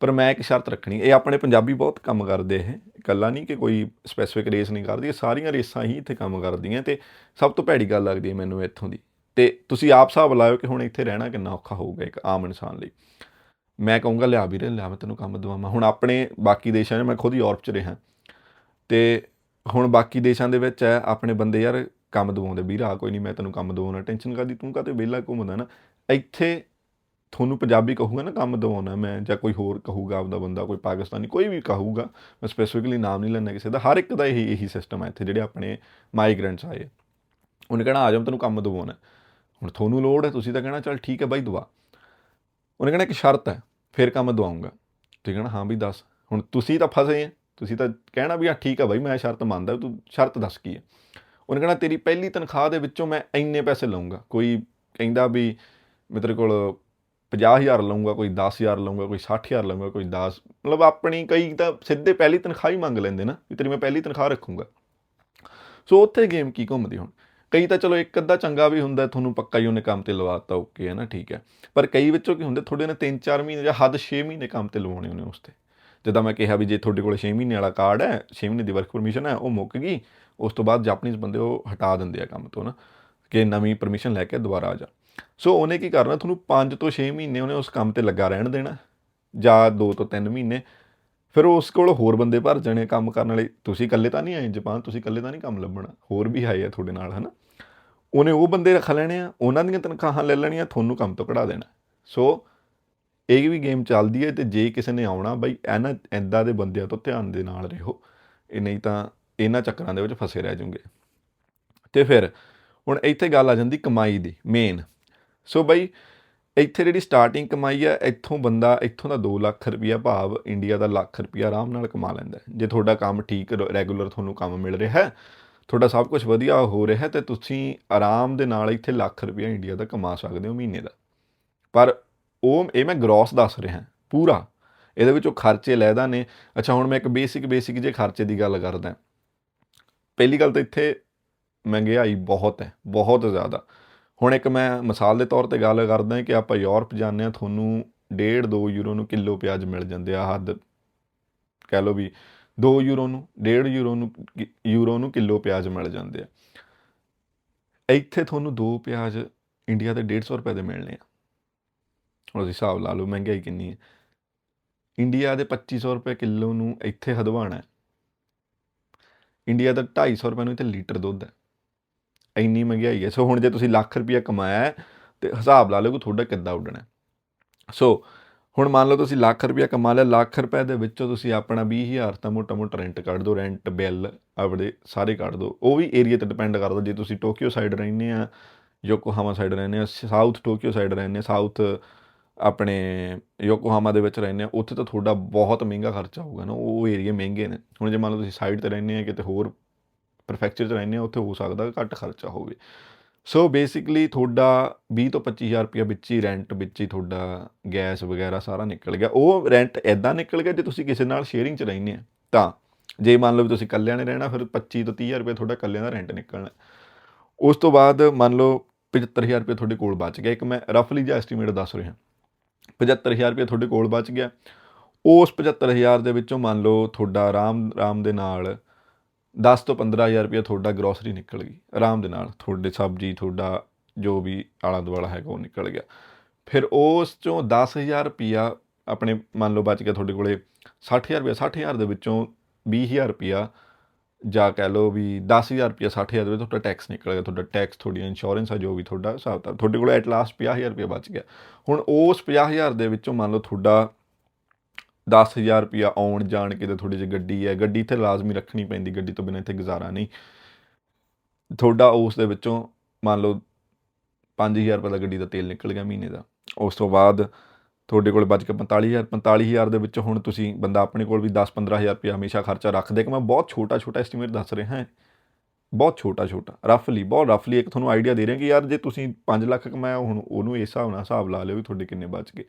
ਪਰ ਮੈਂ ਇੱਕ ਸ਼ਰਤ ਰੱਖਣੀ, ਇਹ ਆਪਣੇ ਪੰਜਾਬੀ ਬਹੁਤ ਕੰਮ ਕਰਦੇ ਇਹ, ਇਕੱਲਾ ਨਹੀਂ ਕਿ ਕੋਈ ਸਪੈਸੀਫਿਕ ਰੇਸ ਨਹੀਂ ਕਰਦੀ, ਇਹ ਸਾਰੀਆਂ ਰੇਸਾਂ ਹੀ ਇੱਥੇ ਕੰਮ ਕਰਦੀਆਂ ਤੇ ਸਭ ਤੋਂ ਭੈੜੀ ਗੱਲ ਲੱਗਦੀ ਹੈ ਮੈਨੂੰ ਇੱਥੋਂ ਦੀ। ਤੇ ਤੁਸੀਂ ਆਪ ਹਿਸਾਬ ਲਾਇਓ ਕਿ ਹੁਣ ਇੱਥੇ ਰਹਿਣਾ ਕਿੰਨਾ ਔਖਾ ਹੋਊਗਾ ਇੱਕ ਆਮ ਇਨਸਾਨ ਲਈ। ਮੈਂ ਕਹੂੰਗਾ, ਲਿਆ ਵੀਰੇ, ਲਿਆ ਮੈਂ ਤੈਨੂੰ ਕੰਮ ਦਵਾਵਾਂ। ਹੁਣ ਆਪਣੇ ਬਾਕੀ ਦੇਸ਼ਾਂ 'ਚ ਮੈਂ ਖੁਦ ਯੂਰਪ 'ਚ ਰਿਹਾ। ਤੇ ਹੁਣ ਬਾਕੀ ਦੇਸ਼ਾਂ ਦੇ ਵਿੱਚ ਹੈ, ਆਪਣੇ ਬੰਦੇ ਯਾਰ ਕੰਮ ਦਵਾਉਂਦੇ। ਵੀਰ ਆ ਕੋਈ ਨਹੀਂ, ਮੈਂ ਤੈਨੂੰ ਕੰਮ ਦਵਾਉਣਾ। ਟੈਨਸ਼ਨ ਕਾਦੀ ਤੂੰ ਕਾਤੇ ਵਿਹਲਾ ਘੁੰਮਦਾ ਨਾ? ਇੱਥੇ ਤੁਹਾਨੂੰ ਪੰਜਾਬੀ ਕਹੂਗਾ ਨਾ ਕੰਮ ਦਿਵਾਉਣਾ ਮੈਂ ਜਾਂ ਕੋਈ ਹੋਰ ਕਹੂਗਾ ਆਪਦਾ ਬੰਦਾ, ਕੋਈ ਪਾਕਿਸਤਾਨੀ, ਕੋਈ ਵੀ ਕਹੂਗਾ, ਮੈਂ ਸਪੈਸੀਫਿਕਲੀ ਨਾਮ ਨਹੀਂ ਲੈਣਾ ਕਿਸੇ ਦਾ, ਹਰ ਇੱਕ ਦਾ ਇਹੀ ਇਹੀ ਸਿਸਟਮ ਹੈ ਇੱਥੇ ਜਿਹੜੇ ਆਪਣੇ ਮਾਈਗ੍ਰੈਂਟਸ ਆਏ। ਉਹਨੇ ਕਹਿਣਾ, ਆ ਜਾ ਤੈਨੂੰ ਕੰਮ ਦਿਵਾਉਣਾ ਹੁਣ ਤੁਹਾਨੂੰ ਲੋੜ ਹੈ, ਤੁਸੀਂ ਤਾਂ ਕਹਿਣਾ, ਚੱਲ ਠੀਕ ਹੈ ਬਾਈ, ਦਵਾ। ਉਹਨੇ ਕਹਿਣਾ, ਇੱਕ ਸ਼ਰਤ ਹੈ, ਫਿਰ ਕੰਮ ਦਵਾਉਂਗਾ। ਹੈ ਨਾ ਹਾਂ ਵੀ ਦੱਸ। ਹੁਣ ਤੁਸੀਂ ਤਾਂ ਫਸੇ ਆ ਤੁਸੀਂ ਤਾਂ ਕਹਿਣਾ ਵੀ, ਹਾਂ, ਠੀਕ ਆ ਬਾਈ, ਮੈਂ ਸ਼ਰਤ ਮੰਨਦਾ, ਤੂੰ ਸ਼ਰਤ ਦੱਸ ਕੀ ਹੈ? ਉਹਨੇ ਕਹਿਣਾ, ਤੇਰੀ ਪਹਿਲੀ ਤਨਖਾਹ ਦੇ ਵਿੱਚੋਂ ਮੈਂ ਇੰਨੇ ਪੈਸੇ ਲਵਾਂਗਾ ਕੋਈ ਕਹਿੰਦਾ ਵੀ, ਮੇਰੇ ਕੋਲ 50000 ਲਵਾਂਗਾ ਕੋਈ 10000 ਲਵਾਂਗਾ ਕੋਈ 60000 ਲਵਾਂਗਾ ਕੋਈ 10 ਮਤਲਬ ਆਪਣੀ ਕਈ ਤਾਂ ਸਿੱਧੇ ਪਹਿਲੀ ਤਨਖਾਹ ਹੀ ਮੰਗ ਲੈਂਦੇ ਨਾ, ਵੀ ਤੇਰੀ ਮੈਂ ਪਹਿਲੀ ਤਨਖਾਹ ਰੱਖੂੰਗਾ। ਸੋ ਉੱਥੇ ਗੇਮ ਕੀ ਘੁੰਮਦੀ ਹੁਣ? ਕਈ ਤਾਂ ਚਲੋ ਇੱਕ ਅੱਧਾ ਚੰਗਾ ਵੀ ਹੁੰਦਾ, ਤੁਹਾਨੂੰ ਪੱਕਾ ਹੀ ਉਹਨੇ ਕੰਮ ਤੇ ਲਵਾਤਾ ਓਕੇ ਹੈ ਨਾ, ਠੀਕ ਹੈ। ਪਰ ਕਈ ਵਿੱਚੋਂ ਕੀ ਹੁੰਦੇ, ਤੁਹਾਡੇ ਨੇ 3-4 ਮਹੀਨੇ ਜਾਂ ਹੱਦ 6 ਮਹੀਨੇ ਕੰਮ ਤੇ ਲਵਾਉਣੇ ਉਹਨੇ ਉਸ ਤੇ। ਜਿੱਦਾਂ ਮੈਂ ਕਿਹਾ ਵੀ ਜੇ ਤੁਹਾਡੇ ਕੋਲ 6 ਮਹੀਨੇ ਵਾਲਾ ਕਾਰਡ ਹੈ 6 ਮਹੀਨੇ ਦੀ ਵਰਕ ਪਰਮਿਸ਼ਨ ਹੈ, ਉਹ ਮੁੱਕ ਗਈ, ਉਸ ਤੋਂ ਬਾਅਦ ਜਾਪਨੀਜ਼ ਬੰਦੇ ਉਹ ਹਟਾ ਦਿੰਦੇ ਆ ਕੰਮ ਤੋਂ ਨਾ, ਕਿ ਨਵੀਂ ਪਰਮਿਸ਼ਨ ਲੈ ਕੇ ਦੁਬਾਰਾ ਆ ਜਾ। ਸੋ ਉਹਨੇ ਕੀ ਕਰਨਾ, ਤੁਹਾਨੂੰ 5 ਤੋਂ 6 ਮਹੀਨੇ ਉਹਨੇ ਉਸ ਕੰਮ ਤੇ ਲੱਗਾ ਰਹਿਣ ਦੇਣਾ, ਜਾਂ 2 ਤੋਂ 3 ਮਹੀਨੇ। ਫਿਰ ਉਸ ਕੋਲ ਹੋਰ ਬੰਦੇ ਭਰ ਜਾਣੇ ਕੰਮ ਕਰਨ ਵਾਲੇ। ਤੁਸੀਂ ਇਕੱਲੇ ਤਾਂ ਨਹੀਂ ਆਏ ਜਾਪਾਨ, ਤੁਸੀਂ ਇਕੱਲੇ ਤਾਂ ਨਹੀਂ ਕੰਮ ਲੱਭਣਾ। ਹੋਰ ਵੀ ਆਏ ਆ ਤੁਹਾਡੇ ਨਾਲ, ਹਨਾ? ਉਹਨੇ ਉਹ ਬੰਦੇ ਰੱਖ ਲੈਣੇ ਆ, ਉਹਨਾਂ ਦੀਆਂ ਤਨਖਾਹਾਂ ਲੈ ਲੈਣੀਆਂ, ਤੁਹਾਨੂੰ ਕੰਮ ਤੋਂ ਕਢਾ ਦੇਣਾ। ਸੋ ਇਹ ਵੀ ਗੇਮ ਚੱਲਦੀ ਹੈ ਤੇ ਜੇ ਕਿਸੇ ਨੇ ਆਉਣਾ, ਬਈ ਇਹਨਾਂ ਐਦਾਂ ਦੇ ਬੰਦਿਆਂ ਤੋਂ ਧਿਆਨ ਦੇ ਨਾਲ ਰਹੋ। ਇਹ ਨਹੀਂ ਤਾਂ ਇਹਨਾਂ ਚੱਕਰਾਂ ਦੇ ਵਿੱਚ ਫਸੇ ਰਹਿ ਜਾਓਗੇ। ਤੇ ਫਿਰ ਹੁਣ ਇੱਥੇ ਗੱਲ ਆ ਜਾਂਦੀ ਕਮਾਈ ਦੀ ਮੇਨ ਸੋ ਬਾਈ, ਇੱਥੇ ਜਿਹੜੀ ਸਟਾਰਟਿੰਗ ਕਮਾਈ ਹੈ ਇੱਥੋਂ ਬੰਦਾ, ਇੱਥੋਂ ਦਾ 2 ਲੱਖ ਰੁਪਈਆ ਭਾਵ ਇੰਡੀਆ ਦਾ ਲੱਖ ਰੁਪਈਆ ਆਰਾਮ ਨਾਲ ਕਮਾ ਲੈਂਦਾ ਜੇ ਤੁਹਾਡਾ ਕੰਮ ਠੀਕ ਰੈਗੂਲਰ ਤੁਹਾਨੂੰ ਕੰਮ ਮਿਲ ਰਿਹਾ ਹੈ, ਤੁਹਾਡਾ ਸਭ ਕੁਝ ਵਧੀਆ ਹੋ ਰਿਹਾ ਹੈ, ਤੇ ਤੁਸੀਂ ਆਰਾਮ ਦੇ ਨਾਲ ਇੱਥੇ ਲੱਖ ਰੁਪਈਆ ਇੰਡੀਆ ਦਾ ਕਮਾ ਸਕਦੇ ਹੋ ਮਹੀਨੇ ਦਾ। ਪਰ ਉਹ, ਇਹ ਮੈਂ ਗ੍ਰੋਸ ਦੱਸ ਰਿਹਾ ਪੂਰਾ। ਇਹਦੇ ਵਿੱਚੋਂ ਖਰਚੇ ਲੈਦਾ ਨੇ। ਅੱਛਾ, ਹੁਣ ਮੈਂ ਇੱਕ ਬੇਸਿਕ ਬੇਸਿਕ ਜੇ ਖਰਚੇ ਦੀ ਗੱਲ ਕਰਦਾ। ਪਹਿਲੀ ਗੱਲ ਤਾਂ ਇੱਥੇ ਮਹਿੰਗਾਈ ਬਹੁਤ ਹੈ, ਬਹੁਤ ਜ਼ਿਆਦਾ। ਹੁਣ ਇੱਕ ਮੈਂ ਮਿਸਾਲ ਦੇ ਤੌਰ ਤੇ ਗੱਲ ਕਰਦਾ ਕਿ ਆਪਾਂ ਯੂਰਪ ਜਾਂਦੇ ਆ ਤੁਹਾਨੂੰ 1.5 2 ਯੂਰੋ ਨੂੰ ਕਿਲੋ ਪਿਆਜ਼ ਮਿਲ ਜਾਂਦੇ ਆ ਹੱਦ ਕਹਿ ਲਓ ਵੀ 2 ਯੂਰੋ ਨੂੰ 1.5 ਯੂਰੋ ਨੂੰ ਕਿ- ਯੂਰੋ ਨੂੰ ਕਿਲੋ ਪਿਆਜ਼ ਮਿਲ ਜਾਂਦੇ ਆ। ਇੱਥੇ ਤੁਹਾਨੂੰ ਦੋ ਪਿਆਜ਼ ਇੰਡੀਆ ਦੇ 150 ਰੁਪਏ ਦੇ ਮਿਲਣੇ ਆ। ਹੁਣ ਤੁਸੀਂ ਹਿਸਾਬ ਲਾ ਲਓ ਮਹਿੰਗਾਈ ਕਿੰਨੀ ਹੈ ਇੰਡੀਆ ਦੇ 2500 ਰੁਪਏ ਕਿਲੋ ਨੂੰ ਇੱਥੇ ਹਦਵਾਣਾ ਹੈ। ਇੰਡੀਆ ਦਾ 250 ਰੁਪਏ ਨੂੰ ਇੱਥੇ ਲੀਟਰ ਦੁੱਧ ਹੈ। ਇੰਨੀ ਮਹਿੰਗਾਈ ਹੈ। ਸੋ ਹੁਣ ਜੇ ਤੁਸੀਂ ਲੱਖ ਰੁਪਇਆ ਕਮਾਇਆ ਹੈ, ਤੇ ਹਿਸਾਬ ਲਾ ਲਓ ਕਿ ਤੁਹਾਡਾ ਕਿੱਦਾਂ ਉੱਡਣਾ ਸੋ ਹੁਣ ਮੰਨ ਲਓ ਤੁਸੀਂ ਲੱਖ ਰੁਪਇਆ ਕਮਾ ਲਿਆ ਲੱਖ ਰੁਪਏ ਦੇ ਵਿੱਚੋਂ ਤੁਸੀਂ ਆਪਣਾ 20000 ਤਾਂ ਮੋਟਾ ਮੋਟਾ ਰੈਂਟ ਕੱਢ ਦਿਓ ਰੈਂਟ ਬਿੱਲ ਆਪਣੇ ਸਾਰੇ ਕੱਢ ਦਿਓ। ਉਹ ਵੀ ਏਰੀਆ ਤੇ ਡਿਪੈਂਡ ਕਰਦਾ ਜੇ ਤੁਸੀਂ ਟੋਕੀਓ ਸਾਈਡ ਰਹਿੰਦੇ ਆ ਯੋਕੋਹਾਮਾ ਸਾਈਡ ਰਹਿੰਦੇ ਆ ਸਾਊਥ ਟੋਕੀਓ ਸਾਈਡ ਰਹਿੰਦੇ ਆ ਸਾਊਥ ਆਪਣੇ ਯੋਕੋਹਾਮਾ ਦੇ ਵਿੱਚ ਰਹਿੰਦੇ ਆ ਉੱਥੇ ਤਾਂ ਤੁਹਾਡਾ ਬਹੁਤ ਮਹਿੰਗਾ ਖਰਚਾ ਹੋਊਗਾ ਨਾ ਉਹ ਏਰੀਆ ਮਹਿੰਗੇ ਨੇ। ਹੁਣ ਜੇ ਮੰਨ ਲਓ ਤੁਸੀਂ ਸਾਈਡ ਤੇ ਰਹਿੰਦੇ ਆ ਕਿਤੇ ਹੋਰ ਪ੍ਰੈਫੈਕਚਰ 'ਚ ਰਹਿੰਦੇ ਆ ਉੱਥੇ ਹੋ ਸਕਦਾ ਘੱਟ ਖਰਚਾ ਹੋਵੇ। ਸੋ ਬੇਸਿਕਲੀ ਤੁਹਾਡਾ 20 ਤੋਂ 25000 ਰੁਪਇਆ ਵਿੱਚ ਹੀ ਰੈਂਟ ਵਿੱਚ ਹੀ ਤੁਹਾਡਾ ਗੈਸ ਵਗੈਰਾ ਸਾਰਾ ਨਿਕਲ ਗਿਆ। ਉਹ ਰੈਂਟ ਐਦਾਂ ਨਿਕਲ ਗਿਆ ਜੇ ਤੁਸੀਂ ਕਿਸੇ ਨਾਲ ਸ਼ੇਅਰਿੰਗ 'ਚ ਰਹਿੰਦੇ ਆ। ਤਾਂ ਜੇ ਮੰਨ ਲਓ ਵੀ ਤੁਸੀਂ ਇਕੱਲਿਆਂ ਨੇ ਰਹਿਣਾ, ਫਿਰ 25 ਤੋਂ 30000 ਰੁਪਏ ਤੁਹਾਡਾ ਇਕੱਲਿਆਂ ਦਾ ਰੈਂਟ ਨਿਕਲਣਾ। ਉਸ ਤੋਂ ਬਾਅਦ ਮੰਨ ਲਓ 75000 ਰੁਪਏ ਤੁਹਾਡੇ ਕੋਲ ਬਚ ਗਿਆ। ਇੱਕ ਮੈਂ ਰਫਲੀ ਜਿਹਾ ਐਸਟੀਮੇਟ ਦੱਸ ਰਿਹਾ। 75000 ਰੁਪਏ ਤੁਹਾਡੇ ਕੋਲ ਬਚ ਗਿਆ। ਉਸ 75000 ਦੇ ਵਿੱਚੋਂ ਮੰਨ ਲਓ ਤੁਹਾਡਾ ਆਰਾਮ ਆਰਾਮ ਦੇ ਨਾਲ 10 ਤੋਂ 15000 ਰੁਪਏ ਤੁਹਾਡਾ ਗਰੋਸਰੀ ਨਿਕਲ ਗਈ। ਆਰਾਮ ਦੇ ਨਾਲ ਤੁਹਾਡੇ ਸਬਜ਼ੀ, ਤੁਹਾਡਾ ਜੋ ਵੀ ਆਲਾ ਦੁਆਲਾ ਹੈਗਾ ਉਹ ਨਿਕਲ ਗਿਆ। ਫਿਰ ਉਸ ਚੋਂ 10000 ਰੁਪਿਆ ਆਪਣੇ ਮੰਨ ਲਓ ਬਚ ਗਿਆ ਤੁਹਾਡੇ ਕੋਲੇ 60000 ਰੁਪਿਆ 60000 ਦੇ ਵਿੱਚੋਂ 20000 ਰੁਪਿਆ ਜਾਂ ਕਹਿ ਲਓ ਵੀ 10000 ਰੁਪਿਆ 60000 ਦੇ ਵਿੱਚ ਤੁਹਾਡਾ ਟੈਕਸ ਨਿਕਲ ਗਿਆ, ਤੁਹਾਡਾ ਟੈਕਸ ਤੁਹਾਡੀ ਇੰਸ਼ੋਰੈਂਸ ਆ ਜੋ ਵੀ ਤੁਹਾਡਾ ਹਿਸਾਬ ਤਾਂ ਤੁਹਾਡੇ ਕੋਲ ਐਟ ਲਾਸਟ 50000 ਰੁਪਿਆ ਬਚ ਗਿਆ। ਹੁਣ ਉਸ 50000 ਦੇ ਵਿੱਚੋਂ ਮੰਨ ਲਓ ਤੁਹਾਡਾ 10000 ਰੁਪਿਆ ਆਉਣ ਜਾਣ ਕੇ ਤੇ ਥੋੜੀ ਜਿਹੀ ਗੱਡੀ ਹੈ। ਗੱਡੀ ਇੱਥੇ ਲਾਜ਼ਮੀ ਰੱਖਣੀ ਪੈਂਦੀ, ਗੱਡੀ ਤੋਂ ਬਿਨਾਂ ਇੱਥੇ ਗੁਜ਼ਾਰਾ ਨਹੀਂ। ਤੁਹਾਡਾ ਉਸ ਦੇ ਵਿੱਚੋਂ ਮੰਨ ਲਓ 5000 ਰੁਪਏ ਦਾ ਗੱਡੀ ਦਾ ਤੇਲ ਨਿਕਲ ਗਿਆ ਮਹੀਨੇ ਦਾ। ਉਸ ਤੋਂ ਬਾਅਦ ਤੁਹਾਡੇ ਕੋਲ ਬਚ ਕੇ 45000 45000 ਦੇ ਵਿੱਚ ਹੁਣ ਤੁਸੀਂ ਬੰਦਾ ਆਪਣੇ ਕੋਲ ਵੀ 10 15000 ਰੁਪਏ ਹਮੇਸ਼ਾ ਖਰਚਾ ਰੱਖਦੇ ਕਿ ਮੈਂ ਬਹੁਤ ਛੋਟਾ ਛੋਟਾ ਐਸਟੀਮੇਟ ਦੱਸ ਰਿਹਾ ਹਾਂ। ਬਹੁਤ ਛੋਟਾ ਛੋਟਾ ਰਫਲੀ ਬਹੁਤ ਰਫਲੀ ਇੱਕ ਤੁਹਾਨੂੰ ਆਈਡੀਆ ਦੇ ਰਿਹਾ ਕਿ ਯਾਰ ਜੇ ਤੁਸੀਂ 5 ਲੱਖ ਕਮਾਇਆ, ਹੁਣ ਉਹਨੂੰ ਇਸ ਹਿਸਾਬ ਨਾਲ ਹਿਸਾਬ ਲਾ ਲਿਓ ਵੀ ਤੁਹਾਡੇ ਕਿੰਨੇ ਬਚ ਗਏ।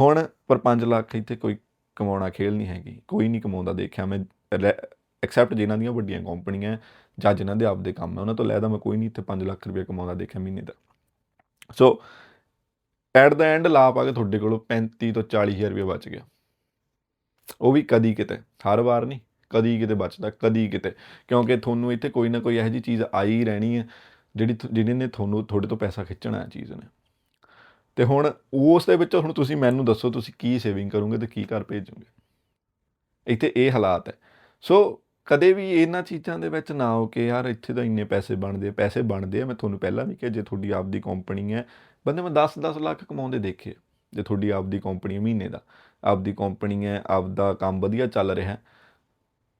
ਹੁਣ ਪਰ 5 ਲੱਖ ਇੱਥੇ ਕੋਈ ਕਮਾਉਣਾ ਖੇਲ ਨਹੀਂ ਹੈਗੀ। ਕੋਈ ਨਹੀਂ ਕਮਾਉਂਦਾ, ਦੇਖਿਆ ਮੈਂ ਐਕਸੈਪਟ ਜਿਨ੍ਹਾਂ ਦੀਆਂ ਵੱਡੀਆਂ ਕੰਪਨੀਆਂ ਜਾਂ ਜਿਨ੍ਹਾਂ ਦੇ ਆਪਦੇ ਕੰਮ ਹੈ, ਉਹਨਾਂ ਤੋਂ ਲੈਦਾ ਮੈਂ ਕੋਈ ਨਹੀਂ ਇੱਥੇ 5 ਲੱਖ ਰੁਪਏ ਕਮਾਉਂਦਾ ਦੇਖਿਆ ਮਹੀਨੇ ਦਾ ਸੋ ਐਟ ਦਾ ਐਂਡ ਲਾ ਪਾ ਕੇ ਤੁਹਾਡੇ ਕੋਲੋਂ 35 ਤੋਂ 40000 ਰੁਪਏ ਬਚ ਗਿਆ। ਉਹ ਵੀ ਕਦੀ ਕਿਤੇ, ਹਰ ਵਾਰ ਨਹੀਂ, ਕਦੀ ਕਿਤੇ ਬਚਦਾ, ਕਦੀ ਕਿਤੇ। ਕਿਉਂਕਿ ਤੁਹਾਨੂੰ ਇੱਥੇ ਕੋਈ ਨਾ ਕੋਈ ਇਹੋ ਜਿਹੀ ਚੀਜ਼ ਆਈ ਰਹਿਣੀ ਹੈ, ਜਿਹੜੀ ਜਿਹਨੇ ਨੇ ਤੁਹਾਨੂੰ, ਤੁਹਾਡੇ ਤੋਂ ਪੈਸਾ ਖਿੱਚਣਾ ਹੈ ਚੀਜ਼ ਨੇ। ਤੇ ਹੁਣ ਉਸ ਦੇ ਵਿੱਚ ਹੁਣ ਤੁਸੀਂ ਮੈਨੂੰ ਦੱਸੋ ਤੁਸੀਂ ਕੀ ਸੇਵਿੰਗ ਕਰੋਗੇ ਤੇ ਕੀ ਘਰ ਭੇਜੋਗੇ। ਇੱਥੇ ਇਹ ਹਾਲਾਤ ਹੈ। ਸੋ ਕਦੇ ਵੀ ਇਹਨਾਂ ਚੀਜ਼ਾਂ ਦੇ ਵਿੱਚ ਨਾ ਹੋ ਕੇ ਯਾਰ ਇੱਥੇ ਤਾਂ ਇੰਨੇ ਪੈਸੇ ਬਣਦੇ ਪੈਸੇ ਬਣਦੇ ਆ, ਮੈਂ ਤੁਹਾਨੂੰ ਪਹਿਲਾਂ ਵੀ ਕਿਹਾ ਜੇ ਤੁਹਾਡੀ ਆਪਦੀ ਕੰਪਨੀ ਹੈ, ਬੰਦੇ ਮੈਂ 10-10 ਲੱਖ ਕਮਾਉਂਦੇ ਦੇਖੇ ਜੇ ਤੁਹਾਡੀ ਆਪਦੀ ਕੰਪਨੀ ਮਹੀਨੇ ਦਾ, ਆਪਦੀ ਕੰਪਨੀ ਹੈ, ਆਪਦਾ ਕੰਮ ਵਧੀਆ ਚੱਲ ਰਿਹਾ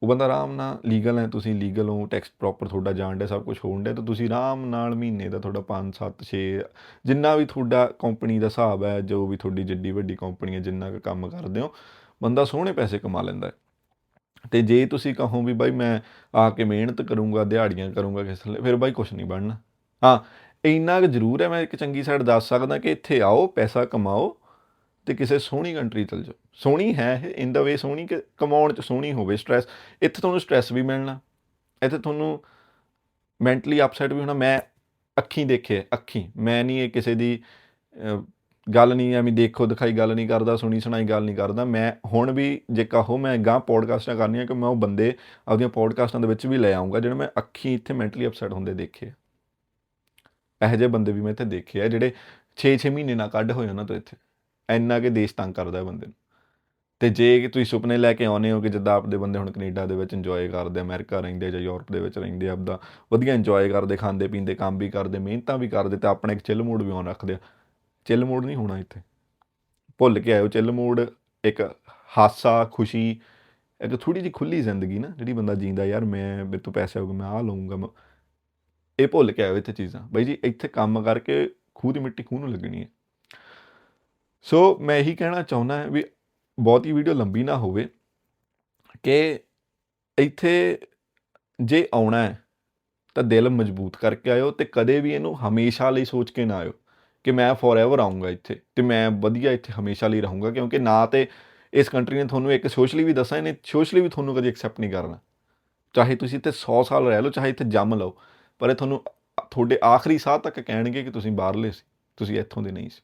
ਉਹ ਬੰਦਾ ਆਰਾਮ ਨਾਲ ਲੀਗਲ ਹੈ, ਤੁਸੀਂ ਲੀਗਲ ਹੋ ਟੈਕਸ ਪ੍ਰੋਪਰ ਤੁਹਾਡਾ ਜਾਣ ਡਿਆ, ਸਭ ਕੁਝ ਹੋਣ ਡਿਆ, ਤਾਂ ਤੁਸੀਂ ਆਰਾਮ ਨਾਲ ਮਹੀਨੇ ਦਾ ਤੁਹਾਡਾ 5 7 6 ਜਿੰਨਾ ਵੀ ਤੁਹਾਡਾ ਕੰਪਨੀ ਦਾ ਹਿਸਾਬ ਹੈ, ਜੋ ਵੀ ਤੁਹਾਡੀ ਜਿੱਡੀ ਵੱਡੀ ਕੰਪਨੀ ਹੈ, ਜਿੰਨਾ ਕੁ ਕੰਮ ਕਰਦੇ ਹੋ, ਬੰਦਾ ਸੋਹਣੇ ਪੈਸੇ ਕਮਾ ਲੈਂਦਾ ਹੈ। ਤੇ ਜੇ ਤੁਸੀਂ ਕਹੋ ਵੀ ਬਾਈ ਮੈਂ ਆ ਕੇ ਮਿਹਨਤ ਕਰੂੰਗਾ, ਦਿਹਾੜੀਆਂ ਕਰੂੰਗਾ ਕਿਸ ਲਈ, ਫਿਰ ਬਾਈ ਕੁਝ ਨਹੀਂ ਬਣਨਾ। ਹਾਂ, ਇੰਨਾ ਕੁ ਜ਼ਰੂਰ ਹੈ, ਮੈਂ ਇੱਕ ਚੰਗੀ ਸਾਈਡ ਦੱਸ ਸਕਦਾ ਕਿ ਇੱਥੇ ਆਓ, ਪੈਸਾ ਕਮਾਓ ਤੇ ਕਿਸੇ ਸੋਹਣੀ ਕੰਟਰੀ ਚਲ ਜਾਓ। ਸੋਹਣੀ ਹੈ ਇਹ ਇਨ ਦਾ ਵੇ ਸੋਹਣੀ ਕਿ ਕਮਾਉਣ ਚ ਸੋਹਣੀ ਹੋਵੇ ਸਟ੍ਰੈਸ ਇੱਥੇ ਤੁਹਾਨੂੰ ਸਟ੍ਰੈਸ ਵੀ ਮਿਲਣਾ। ਇੱਥੇ ਤੁਹਾਨੂੰ ਮੈਂਟਲੀ ਅਪਸੈਟ ਵੀ ਹੋਣਾ। ਮੈਂ ਅੱਖੀਂ ਦੇਖੇ, ਅੱਖੀਂ। ਮੈਂ ਨਹੀਂ ਇਹ ਕਿਸੇ ਦੀ ਗੱਲ ਨਹੀਂ ਐਵੇਂ ਦੇਖੋ, ਦਿਖਾਈ ਗੱਲ ਨਹੀਂ ਕਰਦਾ, ਸੁਣੀ ਸੁਣਾਈ ਗੱਲ ਨਹੀਂ ਕਰਦਾ। ਮੈਂ ਹੁਣ ਵੀ ਜੇ ਕਹੋ, ਮੈਂ ਗਾਂ ਪੋਡਕਾਸਟਾਂ ਕਰਨੀਆਂ ਕਿ ਮੈਂ ਉਹ ਬੰਦੇ ਆਪਦੀਆਂ ਪੋਡਕਾਸਟਾਂ ਦੇ ਵਿੱਚ ਵੀ ਲੈ ਆਉਂਗਾ ਜਿਹੜੇ ਮੈਂ ਅੱਖੀਂ ਇੱਥੇ ਮੈਂਟਲੀ ਅਪਸੈਟ ਹੁੰਦੇ ਦੇਖੇ। ਇਹੋ ਜਿਹੇ ਬੰਦੇ ਵੀ ਮੈਂ ਇੱਥੇ ਦੇਖੇ ਆ ਜਿਹੜੇ 6-6 ਮਹੀਨੇ ਨਾ ਕੱਢ ਹੋਏ ਉਹਨਾਂ ਤੋਂ ਇੱਥੇ। ਇੰਨਾ ਕਿ ਦੇਸ਼ ਤੰਗ ਕਰਦਾ ਹੈ ਬੰਦੇ ਨੂੰ। ਤੇ ਜੇ ਕਿ ਤੁਸੀਂ ਸੁਪਨੇ ਲੈ ਕੇ ਆਉਨੇ ਹੋ ਕਿ ਜਿੱਦਾਂ ਆਪਦੇ ਬੰਦੇ ਹੁਣ ਕੈਨੇਡਾ ਦੇ ਵਿੱਚ ਇੰਜੋਏ ਕਰਦੇ, ਅਮਰੀਕਾ ਰਹਿੰਦੇ ਜਾਂ ਯੂਰਪ ਦੇ ਵਿੱਚ ਰਹਿੰਦੇ ਆਪਦਾ ਵਧੀਆ ਇੰਜੋਏ ਕਰਦੇ, ਖਾਂਦੇ, ਪੀਂਦੇ, ਕੰਮ ਵੀ ਕਰਦੇ, ਮਿਹਨਤਾਂ ਵੀ ਕਰਦੇ, ਤੇ ਆਪਣਾ ਇੱਕ ਚਿੱਲ ਮੂਡ ਵੀ ਆਨ ਰੱਖਦੇ ਆ। ਚਿੱਲ ਮੂਡ ਨਹੀਂ ਹੋਣਾ ਇੱਥੇ। ਭੁੱਲ ਕੇ ਆਇਓ ਚਿੱਲ ਮੂਡ ਇੱਕ ਹਾਸਾ, ਖੁਸ਼ੀ, ਇੱਕ ਥੋੜੀ ਜਿਹੀ ਖੁੱਲੀ ਜ਼ਿੰਦਗੀ ਨਾ, ਜਿਹੜੀ ਬੰਦਾ ਜੀਂਦਾ, ਯਾਰ ਮੈਂ, ਮੇਰੇ ਤੋਂ ਪੈਸੇ ਆਉਗੇ ਮੈਂ ਆਹ ਲਊਂਗਾ, ਮੈਂ ਇਹ ਭੁੱਲ ਕੇ ਆਇਓ ਇੱਥੇ ਚੀਜ਼ਾਂ। ਬਾਈ ਜੀ, ਇੱਥੇ ਕੰਮ ਕਰਕੇ ਖੂਹ ਦੀ ਮਿੱਟੀ ਖੂਹ ਨੂੰ ਲੱਗਣੀ ਹੈ। ਸੋ ਮੈਂ ਇਹੀ ਕਹਿਣਾ ਚਾਹੁੰਦਾ ਹਾਂ ਵੀ ਬਹੁਤੀ ਵੀਡੀਓ ਲੰਬੀ ਨਾ ਹੋਵੇ ਕਿ ਇੱਥੇ ਜੇ ਆਉਣਾ ਹੈ, ਤਾਂ ਦਿਲ ਮਜ਼ਬੂਤ ਕਰਕੇ ਆਇਓ ਤੇ ਕਦੇ ਵੀ ਇਹਨੂੰ ਹਮੇਸ਼ਾ ਲਈ ਸੋਚ ਕੇ ਨਾ ਆਇਓ ਕਿ ਮੈਂ ਫੋਰਐਵਰ ਆਉਂਗਾ ਇੱਥੇ ਤੇ ਮੈਂ ਵਧੀਆ ਇੱਥੇ ਹਮੇਸ਼ਾ ਲਈ ਰਹੂੰਗਾ ਕਿਉਂਕਿ ਨਾ ਤੇ ਇਸ ਕੰਟਰੀ ਨੇ ਤੁਹਾਨੂੰ ਇੱਕ ਸੋਸ਼ਲੀ ਵੀ ਦੱਸਿਆ ਇਹਨੇ ਸੋਸ਼ਲੀ ਵੀ ਤੁਹਾਨੂੰ ਕਦੇ ਐਕਸੈਪਟ ਨਹੀਂ ਕਰਨਾ। ਚਾਹੇ ਤੁਸੀਂ ਇੱਥੇ 100 ਸਾਲ ਰਹਿ ਲਓ, ਚਾਹੇ ਇੱਥੇ ਜੰਮ ਲਓ, ਪਰ ਇਹ ਤੁਹਾਨੂੰ ਤੁਹਾਡੇ ਆਖਰੀ ਸਾਹ ਤੱਕ ਕਹਿਣਗੇ ਕਿ ਤੁਸੀਂ ਬਾਹਰਲੇ ਸੀ, ਤੁਸੀਂ ਇੱਥੋਂ ਦੇ ਨਹੀਂ ਸੀ।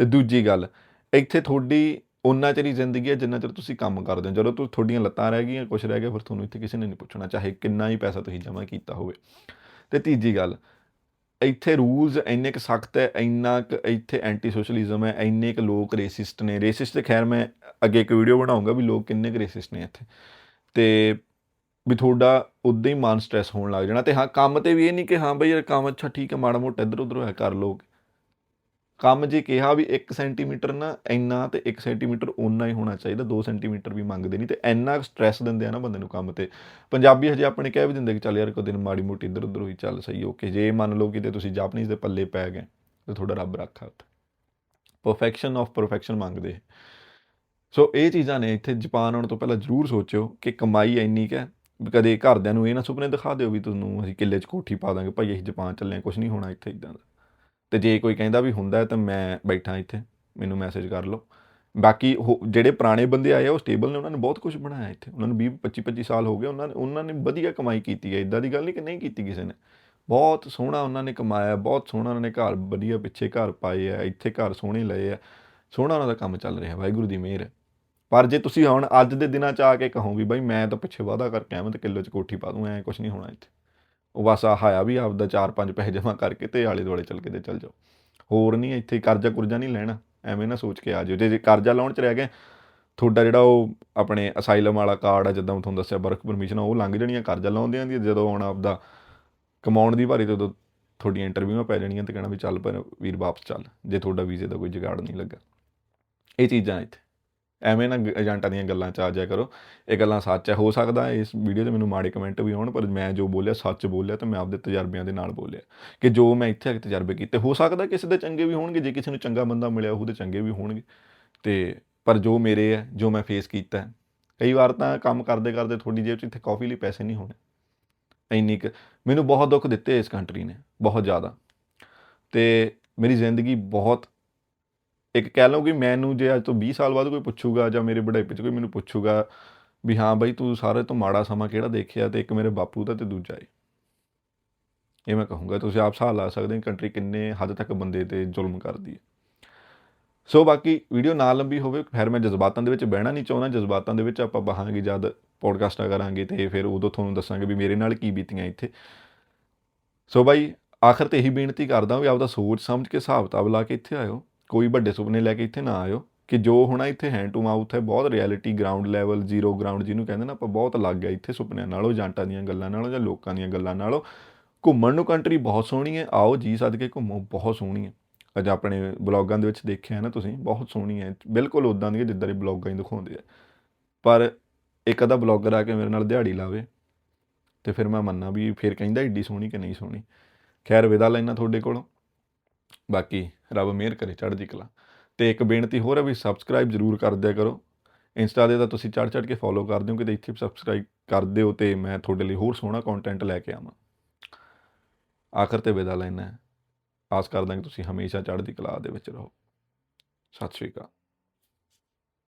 ਤੇ ਦੂਜੀ ਗੱਲ, ਇੱਥੇ ਤੁਹਾਡੀ ਉਨਾ ਚਿਰ ਹੀ ਜ਼ਿੰਦਗੀ ਹੈ ਜਿੰਨਾ ਚਿਰ ਤੁਸੀਂ ਕੰਮ ਕਰਦੇ ਹੋ। ਜਦੋਂ ਤੁ ਤੁਹਾਡੀਆਂ ਲੱਤਾਂ ਰਹਿ ਗਈਆਂ ਕੁਝ ਰਹਿ ਗਿਆ, ਫਿਰ ਤੁਹਾਨੂੰ ਇੱਥੇ ਕਿਸੇ ਨੇ ਨਹੀਂ ਪੁੱਛਣਾ, ਚਾਹੇ ਕਿੰਨਾ ਹੀ ਪੈਸਾ ਤੁਸੀਂ ਜਮ੍ਹਾਂ ਕੀਤਾ ਹੋਵੇ। ਤੇ ਤੀਜੀ ਗੱਲ, ਇੱਥੇ ਰੂਲਸ ਇੰਨੇ ਕੁ ਸਖਤ ਹੈ, ਇੰਨਾ ਕੁ ਇੱਥੇ ਐਂਟੀ ਸੋਸ਼ਲਿਜ਼ਮ ਹੈ, ਇੰਨੇ ਕੁ ਲੋਕ ਰੇਸਿਸਟ ਨੇ। ਰੇਸਿਸਟ ਤੇ ਖੈਰ ਮੈਂ ਅੱਗੇ ਇੱਕ ਵੀਡੀਓ ਬਣਾਉਂਗਾ ਵੀ ਲੋਕ ਕਿੰਨੇ ਕੁ ਰੇਸਿਸਟ ਨੇ ਇੱਥੇ। ਤੇ ਵੀ ਤੁਹਾਡਾ ਉਦਾਂ ਹੀ ਮਨ ਸਟ੍ਰੈਸ ਹੋਣ ਲੱਗ ਜਾਣਾ। ਤੇ ਹਾਂ, ਕੰਮ ਤੇ ਵੀ ਇਹ ਨਹੀਂ ਕਿ ਹਾਂ ਬਈ ਯਾਰ ਕੰਮ ਅੱਛਾ, ਠੀਕ ਹੈ, ਮਾੜਾ ਮੋਟਾ ਇੱਧਰ ਉੱਧਰ ਹੋਇਆ, ਕਰ ਲੋ ਕੰਮ ਜੇ ਕਿਹਾ ਵੀ 1 ਸੈਂਟੀਮੀਟਰ ਨਾ ਇੰਨਾ ਤੇ 1 ਸੈਂਟੀਮੀਟਰ ਓਨਾ ਹੀ ਹੋਣਾ ਚਾਹੀਦਾ 2 ਸੈਂਟੀਮੀਟਰ ਵੀ ਮੰਗਦੇ ਨਹੀਂ ਤੇ ਇੰਨਾ ਸਟ੍ਰੈਸ ਦਿੰਦੇ ਆ ਨਾ ਬੰਦੇ ਨੂੰ ਕੰਮ ਤੇ। ਪੰਜਾਬੀ ਹਜੇ ਆਪਣੇ ਕਹਿ ਵੀ ਦਿੰਦੇ ਕਿ ਚੱਲ ਯਾਰ ਕੋਈ ਦਿਨ ਮਾੜੀ ਮੋਟੀ ਇੱਧਰ ਉੱਧਰ ਹੋਈ, ਚੱਲ ਸਹੀ ਓਕੇ ਜੇ ਮੰਨ ਲਓ ਕਿਤੇ ਤੁਸੀਂ ਜਾਪਨੀਜ਼ ਦੇ ਪੱਲੇ ਪੈ ਗਏ, ਤੇ ਤੁਹਾਡਾ ਰੱਬ ਰੱਖਾ ਉੱਥੇ ਪਰਫੈਕਸ਼ਨ ਆਫ ਪਰਫੈਕਸ਼ਨ ਮੰਗਦੇ। ਸੋ ਇਹ ਚੀਜ਼ਾਂ ਨੇ, ਇੱਥੇ ਜਾਪਾਨ ਆਉਣ ਤੋਂ ਪਹਿਲਾਂ ਜ਼ਰੂਰ ਸੋਚਿਓ ਕਿ ਕਮਾਈ ਇੰਨੀ ਕੁ ਕਦੇ ਘਰਦਿਆਂ ਨੂੰ ਇਹ ਨਾ ਸੁਪਨੇ ਦਿਖਾ ਦਿਓ ਵੀ ਤੁਹਾਨੂੰ ਅਸੀਂ ਕਿੱਲੇ 'ਚ ਕੋਠੀ ਪਾ ਦਾਂਗੇ, ਭਾਈ ਅਸੀਂ ਜਾਪਾਨ ਚੱਲੇ ਹਾਂ ਕੁਝ ਨਹੀਂ ਹੋਣਾ ਇੱਥੇ ਇਦਾਂ ਦਾ। ਤੇ ਜੇ ਕੋਈ ਕਹਿੰਦਾ ਵੀ ਹੁੰਦਾ ਤਾਂ ਮੈਂ ਬੈਠਾ ਇੱਥੇ, ਮੈਨੂੰ ਮੈਸੇਜ ਕਰ ਲਓ। ਬਾਕੀ ਉਹ ਜਿਹੜੇ ਪੁਰਾਣੇ ਬੰਦੇ ਆਏ ਆ, ਉਹ ਸਟੇਬਲ ਨੇ, ਉਹਨਾਂ ਨੇ ਬਹੁਤ ਕੁਝ ਬਣਾਇਆ ਇੱਥੇ। ਉਹਨਾਂ ਨੂੰ 20 25 25 ਸਾਲ ਹੋ ਗਏ, ਉਹਨਾਂ ਨੇ ਉਹਨਾਂ ਨੇ ਵਧੀਆ ਕਮਾਈ ਕੀਤੀ ਹੈ। ਇਦਾਂ ਦੀ ਗੱਲ ਨਹੀਂ ਕਿ ਨਹੀਂ ਕੀਤੀ ਕਿਸੇ ਨੇ। ਬਹੁਤ ਸੋਹਣਾ ਉਹਨਾਂ ਨੇ ਕਮਾਇਆ, ਬਹੁਤ ਸੋਹਣਾ ਉਹਨਾਂ ਨੇ ਘਰ ਵਧੀਆ ਪਿੱਛੇ ਘਰ ਪਾਏ ਆ, ਇੱਥੇ ਘਰ ਸੋਹਣੇ ਲਏ ਆ। ਸੋਹਣਾ ਉਹਨਾਂ ਦਾ ਕੰਮ ਚੱਲ ਰਿਹਾ, ਵਾਹਿਗੁਰੂ ਦੀ ਮਿਹਰ। ਹੈ ਪਰ ਜੇ ਤੁਸੀਂ ਹੁਣ ਅੱਜ ਦੇ ਦਿਨਾਂ 'ਚ ਆ ਕੇ ਕਹੋ ਵੀ ਬਾਈ ਮੈਂ ਤਾਂ ਪਿੱਛੇ ਵਾਦਾ ਕਰਕੇ ਆਵਾਂ ਤੇ ਕਿਲੋ 'ਚ ਕੋਠੀ ਪਾ ਦੂੰ, ਐ ਕੁਝ ਨਹੀਂ ਹੋਣਾ ਇੱਥੇ। ਉਹ ਬਸ ਆ ਹਾਇਆ ਵੀ ਆਪਦਾ 4-5 ਪੈਸੇ ਜਮ੍ਹਾਂ ਕਰਕੇ ਤੇ ਆਲੇ ਦੁਆਲੇ ਚੱਲ ਕੇ ਤੇ ਚੱਲ ਜਾਓ। ਹੋਰ ਨਹੀਂ ਇੱਥੇ ਕਰਜ਼ਾ ਕੁਰਜ਼ਾ ਨਹੀਂ ਲੈਣਾ, ਐਵੇਂ ਨਾ ਸੋਚ ਕੇ ਆ ਜਿਓ। ਜੇ ਜੇ ਕਰਜ਼ਾ ਲਾਉਣ 'ਚ ਰਹਿ ਗਏ, ਤੁਹਾਡਾ ਜਿਹੜਾ ਉਹ ਆਪਣੇ ਅਸਾਈਲਮ ਵਾਲਾ ਕਾਰਡ ਆ, ਜਿੱਦਾਂ ਮੈਂ ਤੁਹਾਨੂੰ ਦੱਸਿਆ ਵਰਕ ਪਰਮਿਸ਼ਨ ਉਹ ਲੰਘ ਜਾਣੀਆਂ ਕਰਜ਼ਾ ਲਾਉਂਦਿਆਂ ਦੀ ਜਦੋਂ ਹੁਣ ਆਪਦਾ ਕਮਾਉਣ ਦੀ ਭਾਰੀ ਤੇ ਉਦੋਂ ਤੁਹਾਡੀਆਂ ਇੰਟਰਵਿਊਆਂ ਪੈ ਜਾਣੀਆਂ ਤੇ ਕਹਿਣਾ ਵੀ ਚੱਲ ਪਰ ਵੀਰ ਵਾਪਸ ਚੱਲ, ਜੇ ਤੁਹਾਡਾ ਵੀਜ਼ੇ ਦਾ ਕੋਈ ਜੁਗਾੜ ਨਹੀਂ ਲੱਗਾ। ਇਹ ਚੀਜ਼ਾਂ ਇੱਥੇ। ਐਵੇਂ ਨਾ ਗ- ਏਜੰਟਾਂ ਦੀਆਂ ਗੱਲਾਂ 'ਚ ਆ ਜਾਇਆ ਕਰੋ। ਇਹ ਗੱਲਾਂ ਸੱਚ ਹੈ ਹੋ ਸਕਦਾ ਇਸ ਵੀਡੀਓ 'ਤੇ ਮੈਨੂੰ ਮਾੜੇ ਕਮੈਂਟ ਵੀ ਆਉਣ, ਪਰ ਮੈਂ ਜੋ ਬੋਲਿਆ ਸੱਚ ਬੋਲਿਆ ਤੇ ਮੈਂ ਆਪਦੇ ਤਜਰਬਿਆਂ ਦੇ ਨਾਲ ਬੋਲਿਆ। ਕਿ ਜੋ ਮੈਂ ਇੱਥੇ ਆ ਕੇ ਤਜਰਬੇ ਕੀਤੇ, ਹੋ ਸਕਦਾ ਕਿਸੇ ਦੇ ਚੰਗੇ ਵੀ ਹੋਣਗੇ, ਜੇ ਕਿਸੇ ਨੂੰ ਚੰਗਾ ਬੰਦਾ ਮਿਲਿਆ, ਉਹਦੇ ਚੰਗੇ ਵੀ ਹੋਣਗੇ। ਤੇ ਪਰ ਜੋ ਮੇਰੇ ਹੈ ਜੋ ਮੈਂ ਫੇਸ ਕੀਤਾ ਕਈ ਵਾਰ ਤਾਂ ਕੰਮ ਕਰਦੇ ਕਰਦੇ ਤੁਹਾਡੀ ਜੇਬ 'ਚ ਇੱਥੇ ਕਾਫੀ ਲਈ ਪੈਸੇ ਨਹੀਂ ਹੋਣੇ। ਇੰਨੀ ਕੁ ਮੈਨੂੰ ਬਹੁਤ ਦੁੱਖ ਦਿੱਤੇ ਇਸ ਕੰਟਰੀ ਨੇ, ਬਹੁਤ ਜ਼ਿਆਦਾ। ਤੇ ਮੇਰੀ ਜ਼ਿੰਦਗੀ ਬਹੁਤ ਇੱਕ ਕਹਿ ਲਓ ਕਿ ਮੈਨੂੰ ਜੇ ਅੱਜ ਤੋਂ 20 ਸਾਲ ਬਾਅਦ ਕੋਈ ਪੁੱਛੂਗਾ ਜਾਂ ਮੇਰੇ ਬੁਢਾਪੇ 'ਚ ਕੋਈ ਮੈਨੂੰ ਪੁੱਛੂਗਾ ਵੀ ਹਾਂ ਬਾਈ ਤੂੰ ਸਾਰੇ ਤੋਂ ਮਾੜਾ ਸਮਾਂ ਕਿਹੜਾ ਦੇਖਿਆ ਤੇ ਇੱਕ ਮੇਰੇ ਬਾਪੂ ਦਾ ਤੇ ਦੂਜਾ ਏ। ਇਹ ਮੈਂ ਕਹੂੰਗਾ, ਤੁਸੀਂ ਆਪ ਹਿਸਾਬ ਲਾ ਸਕਦੇ ਹੋ ਕੰਟਰੀ ਕਿੰਨੇ ਹੱਦ ਤੱਕ ਬੰਦੇ ਤੇ ਜ਼ੁਲਮ ਕਰਦੀ ਹੈ। ਸੋ ਬਾਕੀ ਵੀਡੀਓ ਨਾ ਲੰਬੀ ਹੋਵੇ, ਫਿਰ ਮੈਂ ਜਜ਼ਬਾਤਾਂ ਦੇ ਵਿੱਚ ਬਹਿਣਾ ਨਹੀਂ ਚਾਹੁੰਦਾ। ਜਜ਼ਬਾਤਾਂ ਦੇ ਵਿੱਚ ਆਪਾਂ ਬਹਾਂਗੇ ਜਦ ਪੋਡਕਾਸਟਾਂ ਕਰਾਂਗੇ ਤੇ ਫਿਰ ਉਦੋਂ ਤੁਹਾਨੂੰ ਦੱਸਾਂਗੇ ਵੀ ਮੇਰੇ ਨਾਲ ਕੀ ਬੀਤੀਆਂ ਇੱਥੇ। ਸੋ ਬਾਈ, ਆਖਰ ਤੇ ਇਹੀ ਬੇਨਤੀ ਕਰਦਾ ਵੀ ਆਪਦਾ ਸੋਚ ਸਮਝ ਕੇ ਹਿਸਾਬ ਕਿਤਾਬ ਲਾ ਕੇ ਇੱਥੇ ਆਇਓ। ਕੋਈ ਵੱਡੇ ਸੁਪਨੇ ਲੈ ਕੇ ਇੱਥੇ ਨਾ ਆਇਓ, ਕਿ ਜੋ ਹੋਣਾ ਇੱਥੇ ਹੈਂਡ ਟੂ ਮਾਊਥ ਹੈ, ਬਹੁਤ reality ground level zero ground ਜਿਹਨੂੰ ਕਹਿੰਦੇ ਨਾ ਆਪਾਂ, ਬਹੁਤ ਅਲੱਗ ਹੈ ਇੱਥੇ ਸੁਪਨਿਆਂ ਨਾਲੋਂ, ਜਾਂਟਾਂ ਦੀਆਂ ਗੱਲਾਂ ਨਾਲੋਂ ਜਾਂ ਲੋਕਾਂ ਦੀਆਂ ਗੱਲਾਂ ਨਾਲੋਂ। ਘੁੰਮਣ ਨੂੰ ਕੰਟਰੀ ਬਹੁਤ ਸੋਹਣੀ ਹੈ, ਆਓ ਜੀ ਸੱਦ ਕੇ ਘੁੰਮੋ, ਬਹੁਤ ਸੋਹਣੀ ਹੈ। ਅੱਜ ਆਪਣੇ ਬਲੌਗਾਂ ਦੇ ਵਿੱਚ ਦੇਖਿਆ ਨਾ ਤੁਸੀਂ, ਬਹੁਤ ਸੋਹਣੀ ਹੈ, ਬਿਲਕੁਲ ਉਦਾਂ ਦੀ ਜਿੱਦਾਂ ਦੇ ਬਲੌਗਾਂ ਹੀ ਦਿਖਾਉਂਦੇ ਆ। ਪਰ ਇੱਕ ਅੱਧਾ ਬਲੌਗਰ ਆ ਕੇ ਮੇਰੇ ਨਾਲ ਦਿਹਾੜੀ ਲਾਵੇ, ਤੇ ਫਿਰ ਮੈਂ ਮੰਨਾਂ ਵੀ ਫਿਰ ਕਹਿੰਦਾ ਏਡੀ ਸੋਹਣੀ ਕਿ ਨਹੀਂ ਸੋਹਣੀ? ਖੈਰ, ਵਿਦਾ ਲੈਣਾ ਤੁਹਾਡੇ ਕੋਲੋਂ। ਬਾਕੀ ਰੱਬ ਮਿਹਰ ਕਰੇ, ਚੜ੍ਹਦੀ ਕਲਾ। ਤੇ ਇੱਕ ਬੇਨਤੀ ਹੋਰ ਹੈ ਵੀ ਸਬਸਕ੍ਰਾਈਬ ਜ਼ਰੂਰ ਕਰ ਦਿਆ ਕਰੋ। ਇੰਸਟਾ ਦੇ ਤਾਂ ਤੁਸੀਂ ਚੜ੍ਹ ਚੜ੍ਹ ਕੇ ਫੋਲੋ ਕਰ ਦਿਓ ਕਿਤੇ ਇੱਥੇ ਸਬਸਕ੍ਰਾਈਬ ਕਰ ਦਿਓ ਤੇ ਮੈਂ ਤੁਹਾਡੇ ਲਈ ਹੋਰ ਸੋਹਣਾ ਕੰਟੈਂਟ ਲੈ ਕੇ ਆਵਾਂ। ਆਖਰ ਤੇ ਵਿਦਾ ਲੈਣਾ ਹੈ। ਆਸ ਕਰਦਾ ਕਿ ਤੁਸੀਂ ਹਮੇਸ਼ਾ ਚੜ੍ਹਦੀ ਕਲਾ ਦੇ ਵਿੱਚ ਰਹੋ। ਸਤਿ ਸ਼੍ਰੀ ਅਕਾਲ।